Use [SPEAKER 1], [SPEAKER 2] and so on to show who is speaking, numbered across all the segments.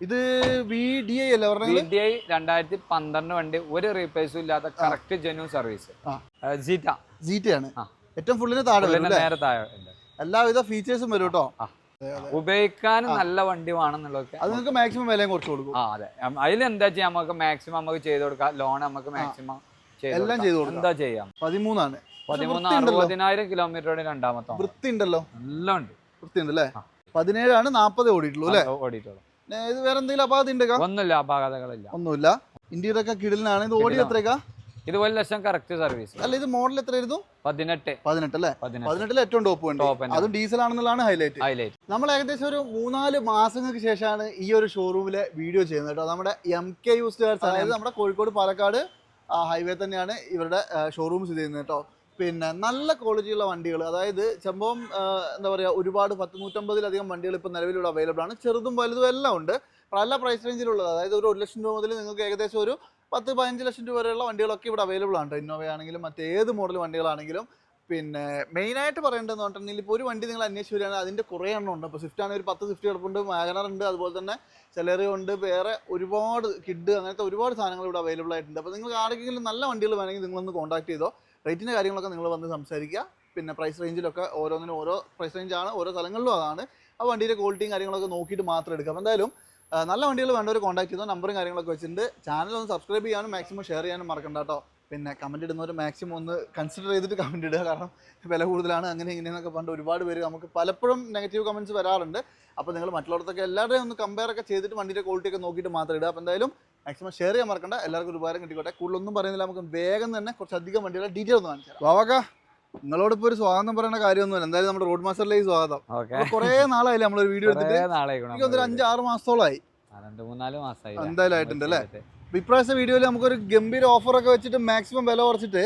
[SPEAKER 1] ഇത് V D I അല്ലേ പറഞ്ഞത്?
[SPEAKER 2] വി ഡി ഐ രണ്ടായിരത്തി പന്ത്രണ്ട് വണ്ടി ഒരു റീപ്ലേസും ഇല്ലാത്ത കറക്റ്റ് ജെന്യൂ സർവീസ്. ജീറ്റ ജീറ്റയാണ്.
[SPEAKER 1] ഏറ്റവും ഫുള്ളിന് താഴെ
[SPEAKER 2] നേരെ താഴെ
[SPEAKER 1] എല്ലാവിധ ഫീച്ചേഴ്സും വരും കേട്ടോ.
[SPEAKER 2] ഉപയോഗിക്കാൻ നല്ല വണ്ടി വേണമെന്നുള്ളതൊക്കെ
[SPEAKER 1] അത് നിങ്ങൾക്ക് മാക്സിമം വിലയും കുറച്ച് കൊടുക്കും.
[SPEAKER 2] ആ അതെ. അതിൽ എന്താ ചെയ്യാം? നമുക്ക് മാക്സിമം നമുക്ക് ചെയ്ത് കൊടുക്കാം. ലോൺ നമുക്ക് മാക്സിമം
[SPEAKER 1] എല്ലാം ചെയ്ത് കൊടുക്കാം.
[SPEAKER 2] എന്താ ചെയ്യാം?
[SPEAKER 1] പതിമൂന്നാണ്.
[SPEAKER 2] പതിമൂന്ന്
[SPEAKER 1] ഉണ്ടല്ലോ.
[SPEAKER 2] അറുപതിനായിരം കിലോമീറ്ററുടെ രണ്ടാമത്തെ.
[SPEAKER 1] വൃത്തി ഉണ്ടല്ലോ
[SPEAKER 2] എല്ലാം ഉണ്ട്
[SPEAKER 1] വൃത്തി ഉണ്ട് അല്ലേ
[SPEAKER 2] ആ.
[SPEAKER 1] പതിനേഴാണ് നാൽപ്പത് ഓടിയിട്ടുള്ളൂ അല്ലേ?
[SPEAKER 2] ഓടിയിട്ടുള്ളൂ.
[SPEAKER 1] ഇത് വേറെ എന്തെങ്കിലും അപാകത ഉണ്ടോ
[SPEAKER 2] ഒന്നുമില്ല അപാകതകളില്ല.
[SPEAKER 1] ഒന്നുമില്ല. ഇന്ത്യയുടെ ഒക്കെ കിടലിനാണ്. ഇത് ഓടി എത്രയൊക്കെ
[SPEAKER 2] ഇത് ഒരു ലക്ഷം കറക്റ്റ് സർവീസ്
[SPEAKER 1] അല്ല ഇത് മോഡൽ എത്രയായിരുന്നു?
[SPEAKER 2] പതിനെട്ട്.
[SPEAKER 1] പതിനെട്ട് അല്ലേ?
[SPEAKER 2] പതിനെട്ട്.
[SPEAKER 1] പതിനെട്ടിൽ ഏറ്റവും ടോപ്പ്
[SPEAKER 2] ഉണ്ട്.
[SPEAKER 1] അതും ഡീസൽ ആണെന്നുള്ളതാണ് ഹൈലൈറ്റ്
[SPEAKER 2] ഹൈലൈറ്റ്
[SPEAKER 1] നമ്മൾ ഏകദേശം ഒരു മൂന്നാൽ മാസങ്ങൾക്ക് ശേഷമാണ് ഈ ഒരു ഷോറൂമിലെ വീഡിയോ ചെയ്യുന്നത് കേട്ടോ. നമ്മുടെ എം കെ യൂസ് അതായത് നമ്മുടെ കോഴിക്കോട് പാലക്കാട് ഹൈവേ തന്നെയാണ് ഇവരുടെ ഷോറൂം സ്ഥിതി ചെയ്യുന്നത് കേട്ടോ. പിന്നെ നല്ല ക്വാളിറ്റിയുള്ള വണ്ടികൾ. അതായത് സംഭവം എന്താ പറയുക ഒരുപാട് പത്ത് നൂറ്റമ്പതിലധികം വണ്ടികൾ ഇപ്പോൾ നിലവിലൂടെ അവൈലബിൾ ആണ്. ചെറുതും വലുതും എല്ലാം ഉണ്ട്. പല പ്രൈസ് റേഞ്ചിലുള്ളത് അതായത് ഒരു ഒരു ലക്ഷം രൂപ മുതൽ നിങ്ങൾക്ക് ഏകദേശം ഒരു പത്ത് പതിനഞ്ച് ലക്ഷം രൂപ വരെയുള്ള വണ്ടികളൊക്കെ ഇവിടെ അവൈലബിൾ ആണ് ഇന്നോവ ആണെങ്കിലും മറ്റേത് മോഡൽ വണ്ടികളാണെങ്കിലും. പിന്നെ മെയിനായിട്ട് പറയേണ്ടതെന്ന് പറഞ്ഞിട്ടുണ്ടെങ്കിൽ ഇപ്പോൾ ഒരു വണ്ടി നിങ്ങൾ അന്വേഷിച്ച് വരികയാണെങ്കിൽ അതിന്റെ കുറേ എണ്ണം ഉണ്ട്. ഇപ്പോൾ സ്വിഫ്റ്റ് ആണെങ്കിൽ ഒരു പത്ത് സ്വിഫ്റ്റ് കിടപ്പുണ്ട് വാഗനർ ഉണ്ട് അതുപോലെ തന്നെ സെലറി ഉണ്ട് വേറെ ഒരുപാട് കിഡ് അങ്ങനത്തെ ഒരുപാട് സാധനങ്ങൾ ഇവിടെ അവൈലബിൾ ആയിട്ടുണ്ട്. അപ്പോൾ നിങ്ങൾക്ക് ആരെങ്കിലും നല്ല വണ്ടികൾ വേണമെങ്കിൽ നിങ്ങളൊന്ന് കോൺടാക്ട് ചെയ്തോ. റേറ്റിന്റെ കാര്യങ്ങളൊക്കെ നിങ്ങൾ വന്ന് സംസാരിക്കുക. പിന്നെ പ്രൈസ് റേഞ്ചിലൊക്കെ ഓരോന്നിനും ഓരോ പ്രൈസ് റേഞ്ചാണ് ഓരോ സ്ഥലങ്ങളിലും അതാണ്. ആ വണ്ടിയുടെ ക്വാളിറ്റിയും കാര്യങ്ങളൊക്കെ നോക്കിയിട്ട് മാത്രം എടുക്കുക. അപ്പോൾ എന്തായാലും നല്ല വണ്ടികൾ വേണ്ടവർ കോൺടാക്ട് ചെയ്തോ നമ്പറും കാര്യങ്ങളൊക്കെ വെച്ചിട്ടുണ്ട്. ചാനൽ ഒന്ന് സബ്സ്ക്രൈബ് ചെയ്യാനും മാക്സിമം ഷെയർ ചെയ്യാനും മറക്കണ്ട കേട്ടോ. പിന്നെ കമന്റ് ഇടുന്നവർ മാക്സിമം ഒന്ന് കൺസിഡർ ചെയ്തിട്ട് കമന്റ് ഇടുക. കാരണം വില കൂടുതലാണ് അങ്ങനെ ഇങ്ങനെയെന്നൊക്കെ പണ്ട് ഒരുപാട് പേര് നമുക്ക് പലപ്പോഴും നെഗറ്റീവ് കമന്റ്സ് വരാറുണ്ട്. അപ്പോൾ നിങ്ങൾ മറ്റുള്ളവർക്കൊക്കെ എല്ലാവരുടെയും ഒന്ന് കമ്പയർ ഒക്കെ ചെയ്തിട്ട് വണ്ടിയുടെ ക്വാളിറ്റി ഒക്കെ നോക്കിയിട്ട് മാത്രം ഇടുക. അപ്പോൾ എന്തായാലും മാക്സിമം ഷെയർ ചെയ്യാൻ മറക്കണ്ട. എല്ലാവർക്കും ഒരു ഉപകാരം കിട്ടിക്കോട്ടെ. കൂടുതലൊന്നും പറയുന്നില്ല. നമുക്ക് വേഗം തന്നെ കുറച്ചധികം വണ്ടികളുടെ ഡീറ്റെയിൽ ഒന്ന് കാണിച്ചു വാവക നിങ്ങളോട് ഇപ്പോൾ ഒരു സ്വാഗതം പറയേണ്ട കാര്യമൊന്നുമില്ല. എന്തായാലും നമ്മുടെ റോഡ് മാസ്റ്ററിലേക്ക് സ്വാഗതം.
[SPEAKER 2] കുറെ
[SPEAKER 1] നാളായി കുറേ നാളായില്ലേ നമ്മളൊരു വീഡിയോ എടുത്തിട്ട്? എനിക്ക് ഒരു അഞ്ച് ആറ് മാസത്തോളമായി
[SPEAKER 2] രണ്ട് മൂന്നാൽ മാസമായി
[SPEAKER 1] എന്തായാലും ആയിട്ടുണ്ട് അല്ലേ? ഇപ്രാവശ്യത്തെ വീഡിയോയിൽ നമുക്കൊരു ഗംഭീര ഓഫർ ഒക്കെ വെച്ചിട്ട് മാക്സിമം വില കുറച്ചിട്ട്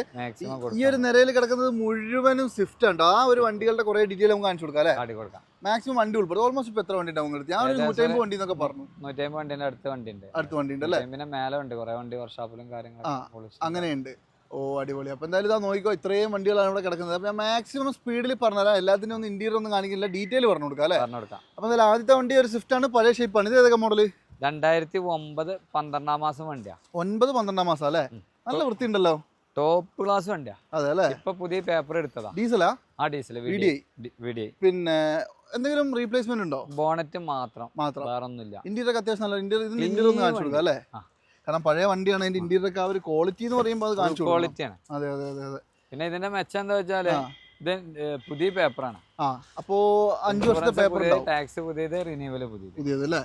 [SPEAKER 1] ഈ ഒരു നിരയിൽ കിടക്കുന്നത് മുഴുവനും സ്വിഫ്റ്റ് ഉണ്ട് ആ ഒരു വണ്ടികളുടെ കുറെ ഡീറ്റെയിൽ നമുക്ക് കാണിച്ചു കൊടുക്കാം അല്ലേ?
[SPEAKER 2] കൊടുക്കാം.
[SPEAKER 1] മാക്സിമം വണ്ടി ഉൾപ്പെടും. ഓൾമോസ്റ്റ് ഇപ്പൊ എത്ര വണ്ടി ഉണ്ടാവും എടുത്ത് ഞാൻ നൂറ്റമ്പത് വണ്ടി എന്നൊക്കെ പറഞ്ഞു.
[SPEAKER 2] നൂറ്റമ്പത് വണ്ടിന്റെ അടുത്ത വണ്ടി ഉണ്ട്
[SPEAKER 1] അടുത്ത വണ്ടി ഉണ്ട് അല്ലേ?
[SPEAKER 2] പിന്നെ മേലെ ഉണ്ട്. കുറെ വണ്ടി വർഷാപ്പിലും കാര്യങ്ങളും
[SPEAKER 1] അങ്ങനെയുണ്ട്. ഓ അടിപൊളി. അപ്പൊ എന്തായാലും ഇതാ നോക്കിക്കോ ഇത്രയും വണ്ടികളാണ് ഇവിടെ കിടക്കുന്നത്. അപ്പൊ ഞാൻ മാക്സിമം സ്പീഡിൽ പറഞ്ഞുതരാം. എല്ലാത്തിനും ഒന്നും ഇന്റീരിയർ ഒന്നും കാണിക്കില്ല ഡീറ്റെയിൽ പറഞ്ഞു കൊടുക്കാം അല്ലേ?
[SPEAKER 2] പറഞ്ഞു കൊടുക്കാം.
[SPEAKER 1] അപ്പൊ എന്തായാലും ആദ്യത്തെ വണ്ടി ഒരു സ്വിഫ്റ്റ് ആണ്. പഴയ ഷേപ്പ് ആണ്. ഇത് ഏതൊക്കെ മോഡൽ
[SPEAKER 2] രണ്ടായിരത്തി ഒമ്പത് പന്ത്രണ്ടാം മാസം വണ്ടിയാ.
[SPEAKER 1] ഒൻപത് പന്ത്രണ്ടാം മാസം അല്ലേ? നല്ല വൃത്തി ഉണ്ടല്ലോ
[SPEAKER 2] ടോപ്പ് ക്ലാസ് വണ്ടിയാ.
[SPEAKER 1] അതെ അല്ലേ?
[SPEAKER 2] ഇപ്പൊ പുതിയ പേപ്പർ എടുത്തതാ.
[SPEAKER 1] ഡീസലാ
[SPEAKER 2] ആ? ഡീസൽ
[SPEAKER 1] പിന്നെ എന്തെങ്കിലും റീപ്ലേസ്മെന്റ് ഉണ്ടോ?
[SPEAKER 2] ബോണറ്റ് മാത്രം.
[SPEAKER 1] മാത്രം.
[SPEAKER 2] വേറെ ഒന്നുമില്ല
[SPEAKER 1] ഇന്റീരിയർ ഒക്കെ അത്യാവശ്യം നല്ല ഇന്ത്യ ഇതിന്റെ
[SPEAKER 2] Clean
[SPEAKER 1] ഒന്ന് കാണിച്ചു കൊടുക്കാം അല്ലേ? കാരണം പഴയ വണ്ടിയാണ് അതിന്റെ ഒക്കെ ആ ഒരു ക്വാളിറ്റി എന്ന് പറയുമ്പോൾ അത് കാണിച്ചു ക്വാളിറ്റി
[SPEAKER 2] ക്വാളിറ്റിയാണ്
[SPEAKER 1] അതെ അതെ അതെ അതെ.
[SPEAKER 2] പിന്നെ ഇതിന്റെ മെച്ചം എന്താ
[SPEAKER 1] വെച്ചാൽ.
[SPEAKER 2] ഇത് പുതിയ പേപ്പറാണ്
[SPEAKER 1] അപ്പോ അഞ്ചു വർഷത്തെ പേപ്പർ
[SPEAKER 2] ടാക്സ് പുതിയത് റിന്യൂവൽ പുതിയത്.
[SPEAKER 1] പുതിയത് അല്ലേ?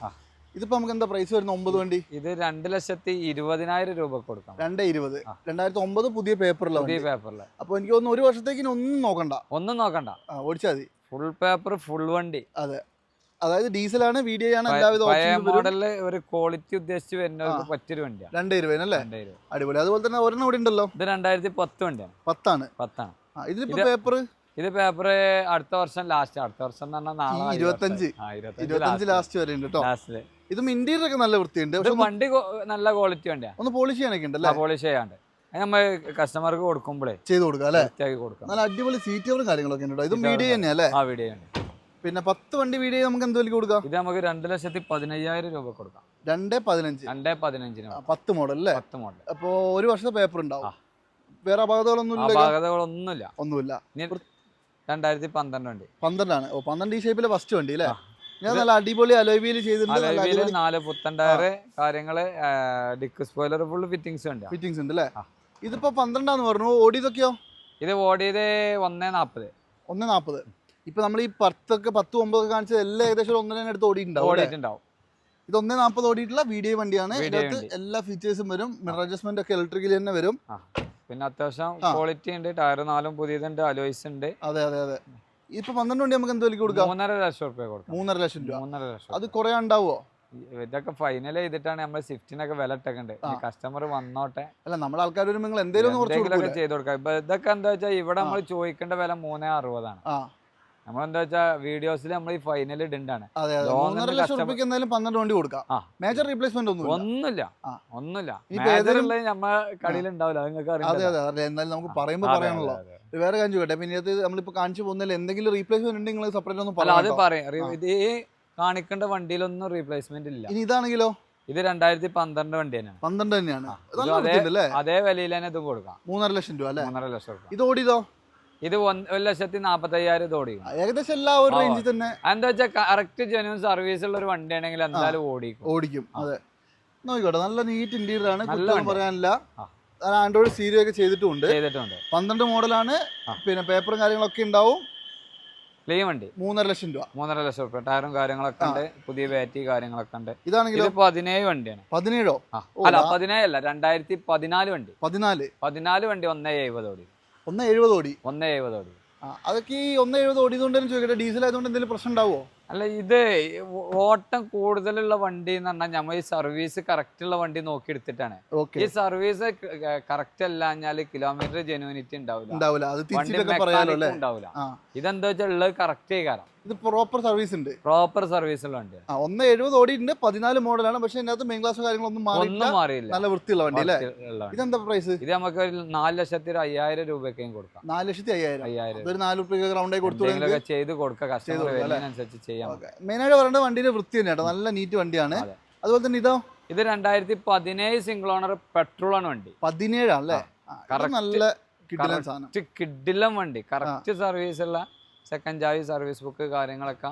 [SPEAKER 1] ഇതിപ്പോ നമുക്ക് എന്താ പ്രൈസ് വരുന്ന ഒമ്പത് വണ്ടി?
[SPEAKER 2] ഇത് രണ്ട് ലക്ഷത്തി ഇരുപതിനായിരം രൂപ കൊടുക്കാം
[SPEAKER 1] രണ്ടേ ഇരുപത്. രണ്ടായിരത്തി ഒമ്പത് പുതിയ പേപ്പറിലാണ്
[SPEAKER 2] പുതിയ പേപ്പറിൽ
[SPEAKER 1] അപ്പൊ എനിക്ക് തോന്നുന്നു ഒരു വർഷത്തേക്ക് ഒന്നും നോക്കണ്ട.
[SPEAKER 2] ഒന്നും നോക്കണ്ട.
[SPEAKER 1] ഓടിച്ചാൽ മതി.
[SPEAKER 2] ഫുൾ പേപ്പർ ഫുൾ വണ്ടി.
[SPEAKER 1] അതെ. അതായത് ഡീസലാണ് വി ഡി ആണ് എല്ലാവിധ
[SPEAKER 2] മോഡലിൽ ഒരു ക്വാളിറ്റി ഉദ്ദേശിച്ച് വരുന്നവർക്ക് പറ്റൊരു വണ്ടിയാണ്.
[SPEAKER 1] രണ്ട്
[SPEAKER 2] രണ്ടായിരം രൂപ.
[SPEAKER 1] അടിപൊളി. അതുപോലെ തന്നെ ഒരെണ്ണം ഇവിടെ ഉണ്ടല്ലോ.
[SPEAKER 2] ഇത് രണ്ടായിരത്തി പത്ത് വണ്ടിയാണ്.
[SPEAKER 1] പത്താണ്.
[SPEAKER 2] പത്താണ്.
[SPEAKER 1] ഇതിലിപ്പോ പേപ്പർ
[SPEAKER 2] ഇത് പേപ്പർ അടുത്ത വർഷം ലാസ്റ്റ് അടുത്ത വർഷം എന്ന് പറഞ്ഞാൽ
[SPEAKER 1] ഇരുപത്തഞ്ച്.
[SPEAKER 2] ഇരുപത്തഞ്ച്.
[SPEAKER 1] ലാസ്റ്റ് വരെ ഉണ്ട് കേട്ടോ.
[SPEAKER 2] ലാസ്റ്റിൽ
[SPEAKER 1] ഇതും ഇന്റീരിയർ ഒക്കെ നല്ല വൃത്തിയുണ്ട്.
[SPEAKER 2] വണ്ടി നല്ല ക്വാളിറ്റി വണ്ടിയാ.
[SPEAKER 1] ഒന്ന് പോളിഷ് ചെയ്യാനൊക്കെ ഉണ്ടല്ലേ?
[SPEAKER 2] പോളിഷ് ചെയ്യാണ്ട് നമ്മൾ കസ്റ്റമർക്ക് കൊടുക്കുമ്പോഴേ
[SPEAKER 1] ചെയ്ത് കൊടുക്കാം അല്ലേ?
[SPEAKER 2] കൊടുക്കണം.
[SPEAKER 1] നല്ല അടിപൊളി സീറ്റുകളും കാര്യങ്ങളൊക്കെ ഉണ്ട് ഇത് വീഡിയോ തന്നെ. അല്ലേ
[SPEAKER 2] ആ വീഡിയോ ഉണ്ട്
[SPEAKER 1] പിന്നെ പത്ത് വണ്ടി വീഡിയോ നമുക്ക് എന്ത് വിലക്ക് കൊടുക്കാം?
[SPEAKER 2] ഇത് നമുക്ക് രണ്ട് ലക്ഷത്തി പതിനയ്യായിരം രൂപ കൊടുക്കാം.
[SPEAKER 1] രണ്ടേ പതിനഞ്ച്.
[SPEAKER 2] രണ്ടേ പതിനഞ്ചിന്
[SPEAKER 1] പത്ത് മോഡൽ അല്ലേ?
[SPEAKER 2] പത്ത് മോഡൽ
[SPEAKER 1] അപ്പോ ഒരു വർഷത്തെ പേപ്പർ ഉണ്ടാവും. വേറെ അപകടങ്ങളൊന്നും ഇല്ല
[SPEAKER 2] അപാകതകളൊന്നുമില്ല.
[SPEAKER 1] ഒന്നുമില്ല.
[SPEAKER 2] രണ്ടായിരത്തി പന്ത്രണ്ട് വണ്ടി.
[SPEAKER 1] പന്ത്രണ്ടാണ്. ഓ പന്ത്രണ്ട് ഈ ഷേപ്പിലെ ഫസ്റ്റ് വണ്ടി അല്ലേ? ഞാൻ നല്ല അടിപൊളി അലോവിയിൽ ചെയ്തിട്ടുണ്ട്.
[SPEAKER 2] നാല് പുത്തൻ ടയറ് കാര്യങ്ങൾ ഡിക്ക് സ്പോയിലർ ഫുള്ള് ഫിറ്റിംഗ്സ് ഉണ്ട്
[SPEAKER 1] ഫിറ്റിംഗ്സ് ഉണ്ട് അല്ലേ. ഇതിപ്പോ പന്ത്രണ്ടാന്ന് പറഞ്ഞു. ഓടിയതൊക്കെയോ?
[SPEAKER 2] ഇത് ഓടിയത് ഒന്നേ നാപ്പത്.
[SPEAKER 1] ഒന്ന് നാപ്പത്. ഇപ്പൊ നമ്മൾ ഈ പത്തൊക്കെ പത്ത് ഒമ്പതൊക്കെ കാണിച്ചത് എല്ലാം ഏകദേശം ഒന്നര അടുത്ത് ഓടിയിട്ടുണ്ടാവും അല്ലേ?
[SPEAKER 2] ഓടിയിട്ടുണ്ടാവും.
[SPEAKER 1] ഇത് ഒന്നേ നാൽപ്പത് ഓടിയിട്ടുള്ള വീഡിയോ വണ്ടിയാണ്.
[SPEAKER 2] VDI
[SPEAKER 1] ഇതിനകത്ത്
[SPEAKER 2] വണ്ടി.
[SPEAKER 1] എല്ലാ ഫീച്ചേഴ്സും വരും. മിറർ അഡ്ജസ്റ്റ്മെന്റ് ഒക്കെ ഇലക്ട്രിക്കൽ തന്നെ വരും.
[SPEAKER 2] ആ. പിന്നെ അത്യാവശ്യം
[SPEAKER 1] ആ.
[SPEAKER 2] ക്വാളിറ്റി ഉണ്ട് ടയർ നാലും പുതിയതുണ്ട് അലോയ്സ് ഉണ്ട്.
[SPEAKER 1] അതെ അതെ അതെ. ഇപ്പൊ പന്ത്രണ്ട് വണ്ടി നമുക്ക് എന്ത് വിലക്ക് കൊടുക്കാം?
[SPEAKER 2] മൂന്നര ലക്ഷം റുപ്യ കൊടുക്കാം.
[SPEAKER 1] മൂന്നര ലക്ഷം രൂപ.
[SPEAKER 2] മൂന്നര ലക്ഷം
[SPEAKER 1] അത് കുറെ ഉണ്ടാവോ
[SPEAKER 2] ഇതൊക്കെ ഫൈനൽ ചെയ്തിട്ടാണ് നമ്മൾ സ്വിഫ്റ്റിനൊക്കെ വില ഇട്ടേക്കണ്ട് കസ്റ്റമർ വന്നോട്ടെ.
[SPEAKER 1] അല്ല നമ്മൾ ആൾക്കാർ നിങ്ങൾ എന്തെങ്കിലും?
[SPEAKER 2] ചെയ്ത് കൊടുക്കാം. ഇപ്പൊ ഇതൊക്കെ എന്താ വെച്ചാൽ ഇവിടെ നമ്മൾ ചോദിക്കേണ്ട വില മൂന്നേ അറുപതാണ്. നമ്മൾ എന്താ വെച്ചാൽ വീഡിയോസിൽ നമ്മൾ ഈ ഫൈനൽ ഇടുണ്ടാണ്.
[SPEAKER 1] പന്ത്രണ്ട് വണ്ടി കൊടുക്കാം.
[SPEAKER 2] ആ.
[SPEAKER 1] മേജർ റീപ്ലേസ്മെന്റ് ഒന്നും
[SPEAKER 2] ഒന്നുമില്ല. ഒന്നുമില്ല. മേജർ ഉള്ളത് നമ്മ കടയിൽ ഉണ്ടാവില്ല. നിങ്ങൾക്ക് അറിയാം
[SPEAKER 1] എന്നാലും നമുക്ക് പറയുമ്പോൾ പറയാനുള്ളൂ. വേറെ കാര്യം ചോദിക്കട്ടെ. പിന്നെ നമ്മളിപ്പോ കാണിച്ചു പോകുന്നതിൽ എന്തെങ്കിലും റീപ്ലേസ്മെന്റ് ഉണ്ടെങ്കിൽ സെപ്പറേറ്റ് ഒന്നും
[SPEAKER 2] പറയാം അത്
[SPEAKER 1] പറയാം
[SPEAKER 2] ഈ കാണിക്കേണ്ട വണ്ടിയിലൊന്നും റീപ്ലേസ്മെന്റ് ഇല്ല.
[SPEAKER 1] ഇനി ഇതാണെങ്കിലോ?
[SPEAKER 2] ഇത് രണ്ടായിരത്തി പന്ത്രണ്ട് വണ്ടി തന്നെയാണ്.
[SPEAKER 1] പന്ത്രണ്ട് തന്നെയാണ്.
[SPEAKER 2] അതേ വിലയിൽ തന്നെ ഇത് കൊടുക്കാം.
[SPEAKER 1] മൂന്നര ലക്ഷം രൂപ അല്ലേ?
[SPEAKER 2] മൂന്നര ലക്ഷം രൂപ.
[SPEAKER 1] ഇത് ഓടിയതോ?
[SPEAKER 2] ഇത് ഒരു ലക്ഷത്തി നാപ്പത്തി അയ്യായിരം ഇത് ഓടിക്കും.
[SPEAKER 1] ഏകദേശം എല്ലാ ഒരു റേഞ്ചിൽ തന്നെ.
[SPEAKER 2] എന്താ വെച്ചാൽ കറക്റ്റ് ജെന്യൂൻ സർവീസ് ഉള്ള ഒരു വണ്ടി ആണെങ്കിൽ എന്തായാലും ഓടിക്കും.
[SPEAKER 1] ഓടിക്കും. അതെ. നോക്കിക്കോട്ടെ നല്ല നീറ്റ് ഇന്റീരിയർ ആണ്. പറയാനില്ല. ആൻഡ്രോയിഡ് സീരിയോ ഒക്കെ ചെയ്തിട്ടുണ്ട്.
[SPEAKER 2] ചെയ്തിട്ടുണ്ട്.
[SPEAKER 1] പന്ത്രണ്ട് മോഡലാണ് പിന്നെ പേപ്പറും കാര്യങ്ങളൊക്കെ ഉണ്ടാവും.
[SPEAKER 2] ക്ലീൻ വണ്ടി
[SPEAKER 1] മൂന്നര ലക്ഷം രൂപ.
[SPEAKER 2] മൂന്നര ലക്ഷം രൂപ. ടയറും കാര്യങ്ങളൊക്കെ ഉണ്ട്. പുതിയ ബാറ്ററി കാര്യങ്ങളൊക്കെ ഉണ്ട്.
[SPEAKER 1] ഇതാണെങ്കിലും?
[SPEAKER 2] ഇത് പതിനേഴ് വണ്ടിയാണ്.
[SPEAKER 1] പതിനേഴോ?
[SPEAKER 2] അല്ല
[SPEAKER 1] പതിനേഴല്ല
[SPEAKER 2] പതിനേഴ് അല്ല രണ്ടായിരത്തി പതിനാല് വണ്ടി.
[SPEAKER 1] പതിനാല്?
[SPEAKER 2] പതിനാല് വണ്ടി ഒന്നേ എഴുപത് ഓടി.
[SPEAKER 1] ഒന്ന് എഴുപത് ഓടി?
[SPEAKER 2] ഒന്നേ എഴുപത് ഓടി.
[SPEAKER 1] അതൊക്കെ ഈ ഒന്ന് എഴുപത് ഓടിയതുകൊണ്ട് ചോദിക്കട്ടെ ഡീസൽ ആയതുകൊണ്ട് എന്തെങ്കിലും പ്രശ്നം ഉണ്ടാവുമോ
[SPEAKER 2] അല്ല ഇത് ഓട്ടം കൂടുതലുള്ള വണ്ടി എന്ന് പറഞ്ഞാൽ നമ്മൾ ഈ സർവീസ് കറക്റ്റ് ഉള്ള വണ്ടി നോക്കി എടുത്തിട്ടാണ് ഈ സർവീസ് കറക്റ്റ് അല്ലാഞ്ഞാൽ കിലോമീറ്റർ ജെനുവിനിറ്റി ഉണ്ടാവില്ല.
[SPEAKER 1] ഉണ്ടാവില്ല.
[SPEAKER 2] ഇതെന്താ വെച്ചാൽ ഉള്ളത് കറക്റ്റ് കാരണം
[SPEAKER 1] ഇത് പ്രോപ്പർ സർവീസ് ഉണ്ട്.
[SPEAKER 2] പ്രോപ്പർ സർവീസ് ഉള്ള
[SPEAKER 1] വണ്ടി ഒന്ന് എഴുപത് ഓടിയിട്ടുണ്ട് പതിനാല് മോഡലാണ് പക്ഷെ ഇതിനകത്ത് മെയിൻ ക്ലാസ് കാര്യങ്ങളൊന്നും മാറിയില്ല
[SPEAKER 2] ഒന്നും മാറിയില്ല.
[SPEAKER 1] നല്ല വൃത്തിയുള്ള വണ്ടി അല്ലേ ഇതെന്താ പ്രൈസ്
[SPEAKER 2] ഇത് നമുക്ക് ഒരു നാല് ലക്ഷത്തി ഒരു അയ്യായിരം രൂപയ്ക്കും കൊടുക്കാം.
[SPEAKER 1] നാല് ലക്ഷത്തി അയ്യായിരം.
[SPEAKER 2] അയ്യായിരം.
[SPEAKER 1] ഒരു നാല് ഗ്രൗണ്ടായി കൊടുത്തു
[SPEAKER 2] ചെയ്ത് കൊടുക്കുക കസ്റ്റമർ വരുന്നതിനനുസരിച്ച് ചെയ്യാം.
[SPEAKER 1] മെയിനായിട്ട് പറയേണ്ട വണ്ടിയുടെ വൃത്തി തന്നെ കേട്ടോ നല്ല നീറ്റ് വണ്ടിയാണ്. അതുപോലെ തന്നെ ഇതോ?
[SPEAKER 2] ഇത് രണ്ടായിരത്തി പതിനേഴ് സിംഗിൾ ഓണർ പെട്രോൾ ആണ് വണ്ടി.
[SPEAKER 1] പതിനേഴാണല്ലേ
[SPEAKER 2] അല്ലേ?
[SPEAKER 1] നല്ല സാധനം.
[SPEAKER 2] കിഡിലം വണ്ടി. കറക്റ്റ് സർവീസ് ഉള്ള സെക്കൻഡ് ജാവി സർവീസ് ബുക്ക് കാര്യങ്ങളൊക്കെ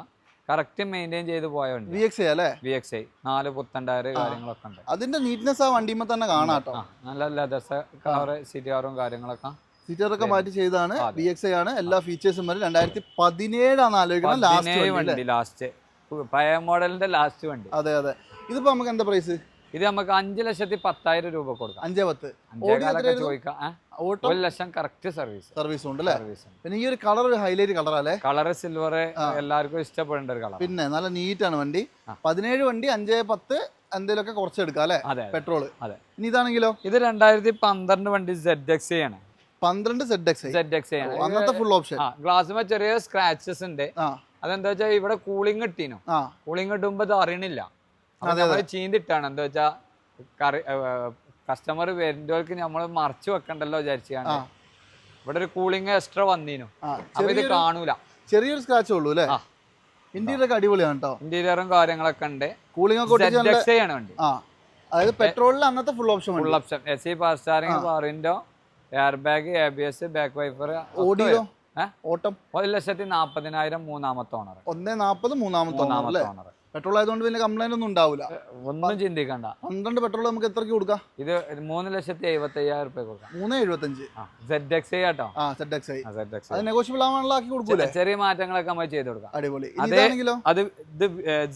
[SPEAKER 2] കറക്റ്റ് മെയിന്റെയിൻ ചെയ്ത് പോയ വണ്ടി
[SPEAKER 1] വി എക്സ് അല്ലേ?
[SPEAKER 2] വി എക്സ് ഐ നാല് പുത്തൻ ടയർ കാര്യങ്ങളൊക്കെ ഉണ്ട്
[SPEAKER 1] അതിന്റെ നീറ്റ്നെസ് ആ വണ്ടിമ്മ തന്നെ
[SPEAKER 2] കാണാട്ടോ നല്ല ലെതർസ് കവറ് സിറ്റിയാറും കാര്യങ്ങളൊക്കെ.
[SPEAKER 1] സീറ്ററൊക്കെ മാറ്റി ചെയ്താണ് ബി എക്സ് ഐ ആണ്. എല്ലാ ഫീച്ചേഴ്സും വരെ. രണ്ടായിരത്തി പതിനേഴാണ് ആലോചിക്കുന്നത് ലാസ്റ്റ് വണ്ടി
[SPEAKER 2] ലാസ്റ്റ് പഴയ മോഡലിന്റെ ലാസ്റ്റ് വണ്ടി.
[SPEAKER 1] അതെ അതെ. ഇതിപ്പോ നമുക്ക് എന്താ പ്രൈസ്
[SPEAKER 2] ഇത് നമുക്ക് അഞ്ച് ലക്ഷത്തി പത്തായിരം രൂപ കൊടുക്കാം.
[SPEAKER 1] അഞ്ചേ പത്ത്.
[SPEAKER 2] അഞ്ചേകാലൊക്കെ ചോദിക്കാം.
[SPEAKER 1] ഓട്ടോ?
[SPEAKER 2] ഒരു ലക്ഷം കറക്റ്റ് സർവീസ്.
[SPEAKER 1] സർവീസ് ഉണ്ട്
[SPEAKER 2] സർവീസ്
[SPEAKER 1] പിന്നെ ഈ ഒരു കളർ ഹൈലൈറ്റ് കളർ അല്ലേ?
[SPEAKER 2] കളർ സിൽവർ എല്ലാവർക്കും ഇഷ്ടപ്പെടേണ്ട ഒരു കളർ
[SPEAKER 1] പിന്നെ നല്ല നീറ്റ് ആണ് വണ്ടി. പതിനേഴ് വണ്ടി അഞ്ചേ പത്ത് എന്തെങ്കിലുമൊക്കെ കുറച്ചെടുക്കാം അല്ലേ?
[SPEAKER 2] അതെ അതെ. അതെ.
[SPEAKER 1] ഇനി ഇതാണെങ്കിലോ?
[SPEAKER 2] ഇത് രണ്ടായിരത്തി പന്ത്രണ്ട് വണ്ടി സെഡ് എക്സ് ആണ്.
[SPEAKER 1] പന്ത്രണ്ട് സെഡ് എക്സ്
[SPEAKER 2] സെഡ് എക്സ് ആണ്.
[SPEAKER 1] അന്നത്തെ ഫുൾ ഓപ്ഷൻ
[SPEAKER 2] ആ ചെറിയ സ്ക്രാച്ചസ് ഉണ്ട്. അതെന്താ വെച്ചാൽ ഇവിടെ കൂളിംഗ് ഇട്ടീനു. കൂളിംഗ് ഇട്ടുമ്പോ ഇത് അറിയണില്ല.
[SPEAKER 1] അതെ,
[SPEAKER 2] നമ്മൾ ചീന്തിട്ടാണ്. എന്താ വെച്ചാ കറി കസ്റ്റമർ വരുന്നവർക്ക് നമ്മൾ മറച്ചു വെക്കണ്ടല്ലോ വിചാരിച്ചാണ് ഇവിടെ ഒരു കൂളിംഗ് എക്സ്ട്രാ വന്നീനു. അപ്പൊ ഇത് കാണൂല.
[SPEAKER 1] ചെറിയൊരു സ്ക്രാച്ച് ഉള്ളൂ അല്ലേ. ഇന്റീരിയർ ഒക്കെ അടിപൊളിയാണ് കേട്ടോ
[SPEAKER 2] ഇന്റീരിയറും കാര്യങ്ങളൊക്കെ ഉണ്ട്.
[SPEAKER 1] കൂളിംഗ് ഒക്കെ
[SPEAKER 2] ആണ് വണ്ടി.
[SPEAKER 1] അതായത് പെട്രോളിൽ അന്നത്തെ full option
[SPEAKER 2] full option S C fast steering power window air bag A B S back wiper audio?
[SPEAKER 1] ഓട്ടം
[SPEAKER 2] ഒരു ലക്ഷത്തി നാപ്പതിനായിരം മൂന്നാമത്തെ ഓണർ
[SPEAKER 1] ഒന്നേ നാപ്പത് മൂന്നാമത്തെ ഓണർ പെട്രോൾ ആയതുകൊണ്ട് പിന്നെ കംപ്ലൈന്റ് ഒന്നും ഉണ്ടാവില്ല
[SPEAKER 2] ഒന്നും ചിന്തിക്കണ്ട.
[SPEAKER 1] പന്ത്രണ്ട് പെട്രോൾ നമുക്ക് എത്രക്ക് കൊടുക്കാം?
[SPEAKER 2] ഇത് മൂന്ന് ലക്ഷത്തി എഴുപത്തി അയ്യായിരം റുപ്യ കൊടുക്കാം.
[SPEAKER 1] മൂന്ന് എഴുപത്തഞ്ച്.
[SPEAKER 2] സെഡ് എക്സ് കേട്ടോ
[SPEAKER 1] ആ Z X I
[SPEAKER 2] Z X
[SPEAKER 1] അത് നെഗോഷ്യബിൾ ആവാനുള്ള ആക്കി കൊടുക്കൂലേ?
[SPEAKER 2] ചെറിയ മാറ്റങ്ങളൊക്കെ നമ്മൾ ചെയ്ത് കൊടുക്കാം.
[SPEAKER 1] അടിപൊളി. ഇനി
[SPEAKER 2] അതെ. ഇത്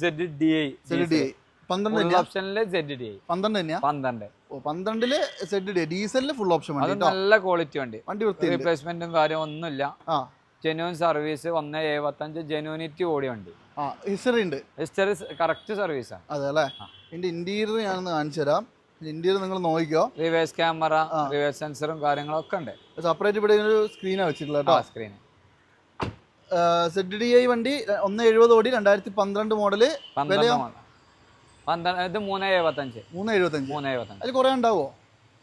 [SPEAKER 2] Z D I
[SPEAKER 1] Z D I പന്ത്രണ്ട്
[SPEAKER 2] ഓപ്ഷനിൽ സെഡ് ഡി ഐ
[SPEAKER 1] പന്ത്രണ്ട് തന്നെയാ?
[SPEAKER 2] പന്ത്രണ്ട്.
[SPEAKER 1] ഓ പന്ത്രണ്ടിൽ സെഡ് ഡി ഡീസലിൽ ഫുൾ ഓപ്ഷൻ
[SPEAKER 2] അത് നല്ല ക്വാളിറ്റി വണ്ടി.
[SPEAKER 1] വണ്ടി
[SPEAKER 2] റീപ്ലേസ്മെന്റും കാര്യം ഒന്നുമില്ല.
[SPEAKER 1] ആ.
[SPEAKER 2] ജെന്യൂൻ സർവീസ് ഒന്ന് എഴുപത്തഞ്ച് ജെന്യൂനിറ്റി ഓടി വണ്ടി.
[SPEAKER 1] ഹിസ്റ്ററി ഉണ്ട്.
[SPEAKER 2] ഹിസ്റ്ററി കറക്റ്റ് സർവീസാണ്
[SPEAKER 1] അതെ അല്ലേ? ഇതിന്റെ ഇന്റീരിയർ ഞാനൊന്ന് കാണിച്ചു തരാം. ഇന്റീരിയർ നിങ്ങൾ നോക്കിക്കോ.
[SPEAKER 2] റിവേഴ്സ് ക്യാമറ റിവേഴ്സ് സെൻസറും കാര്യങ്ങളൊക്കെ ഉണ്ട്.
[SPEAKER 1] സെപ്പറേറ്റ് ഇവിടെ ഒരു സ്ക്രീനാണ് വെച്ചിട്ടുള്ളത് കേട്ടോ.
[SPEAKER 2] സ്ക്രീൻ
[SPEAKER 1] സെഡ് ഡി ഐ വണ്ടി ഒന്ന് എഴുപത് ഓടി രണ്ടായിരത്തി പന്ത്രണ്ട്
[SPEAKER 2] മോഡൽ പന്ത്രണ്ട് ഇത് മൂന്ന് എഴുപത്തഞ്ച്.
[SPEAKER 1] മൂന്ന് എഴുപത്തഞ്ച്.
[SPEAKER 2] മൂന്ന് എഴുപത്തഞ്ച്.
[SPEAKER 1] കുറേ ഉണ്ടാവോ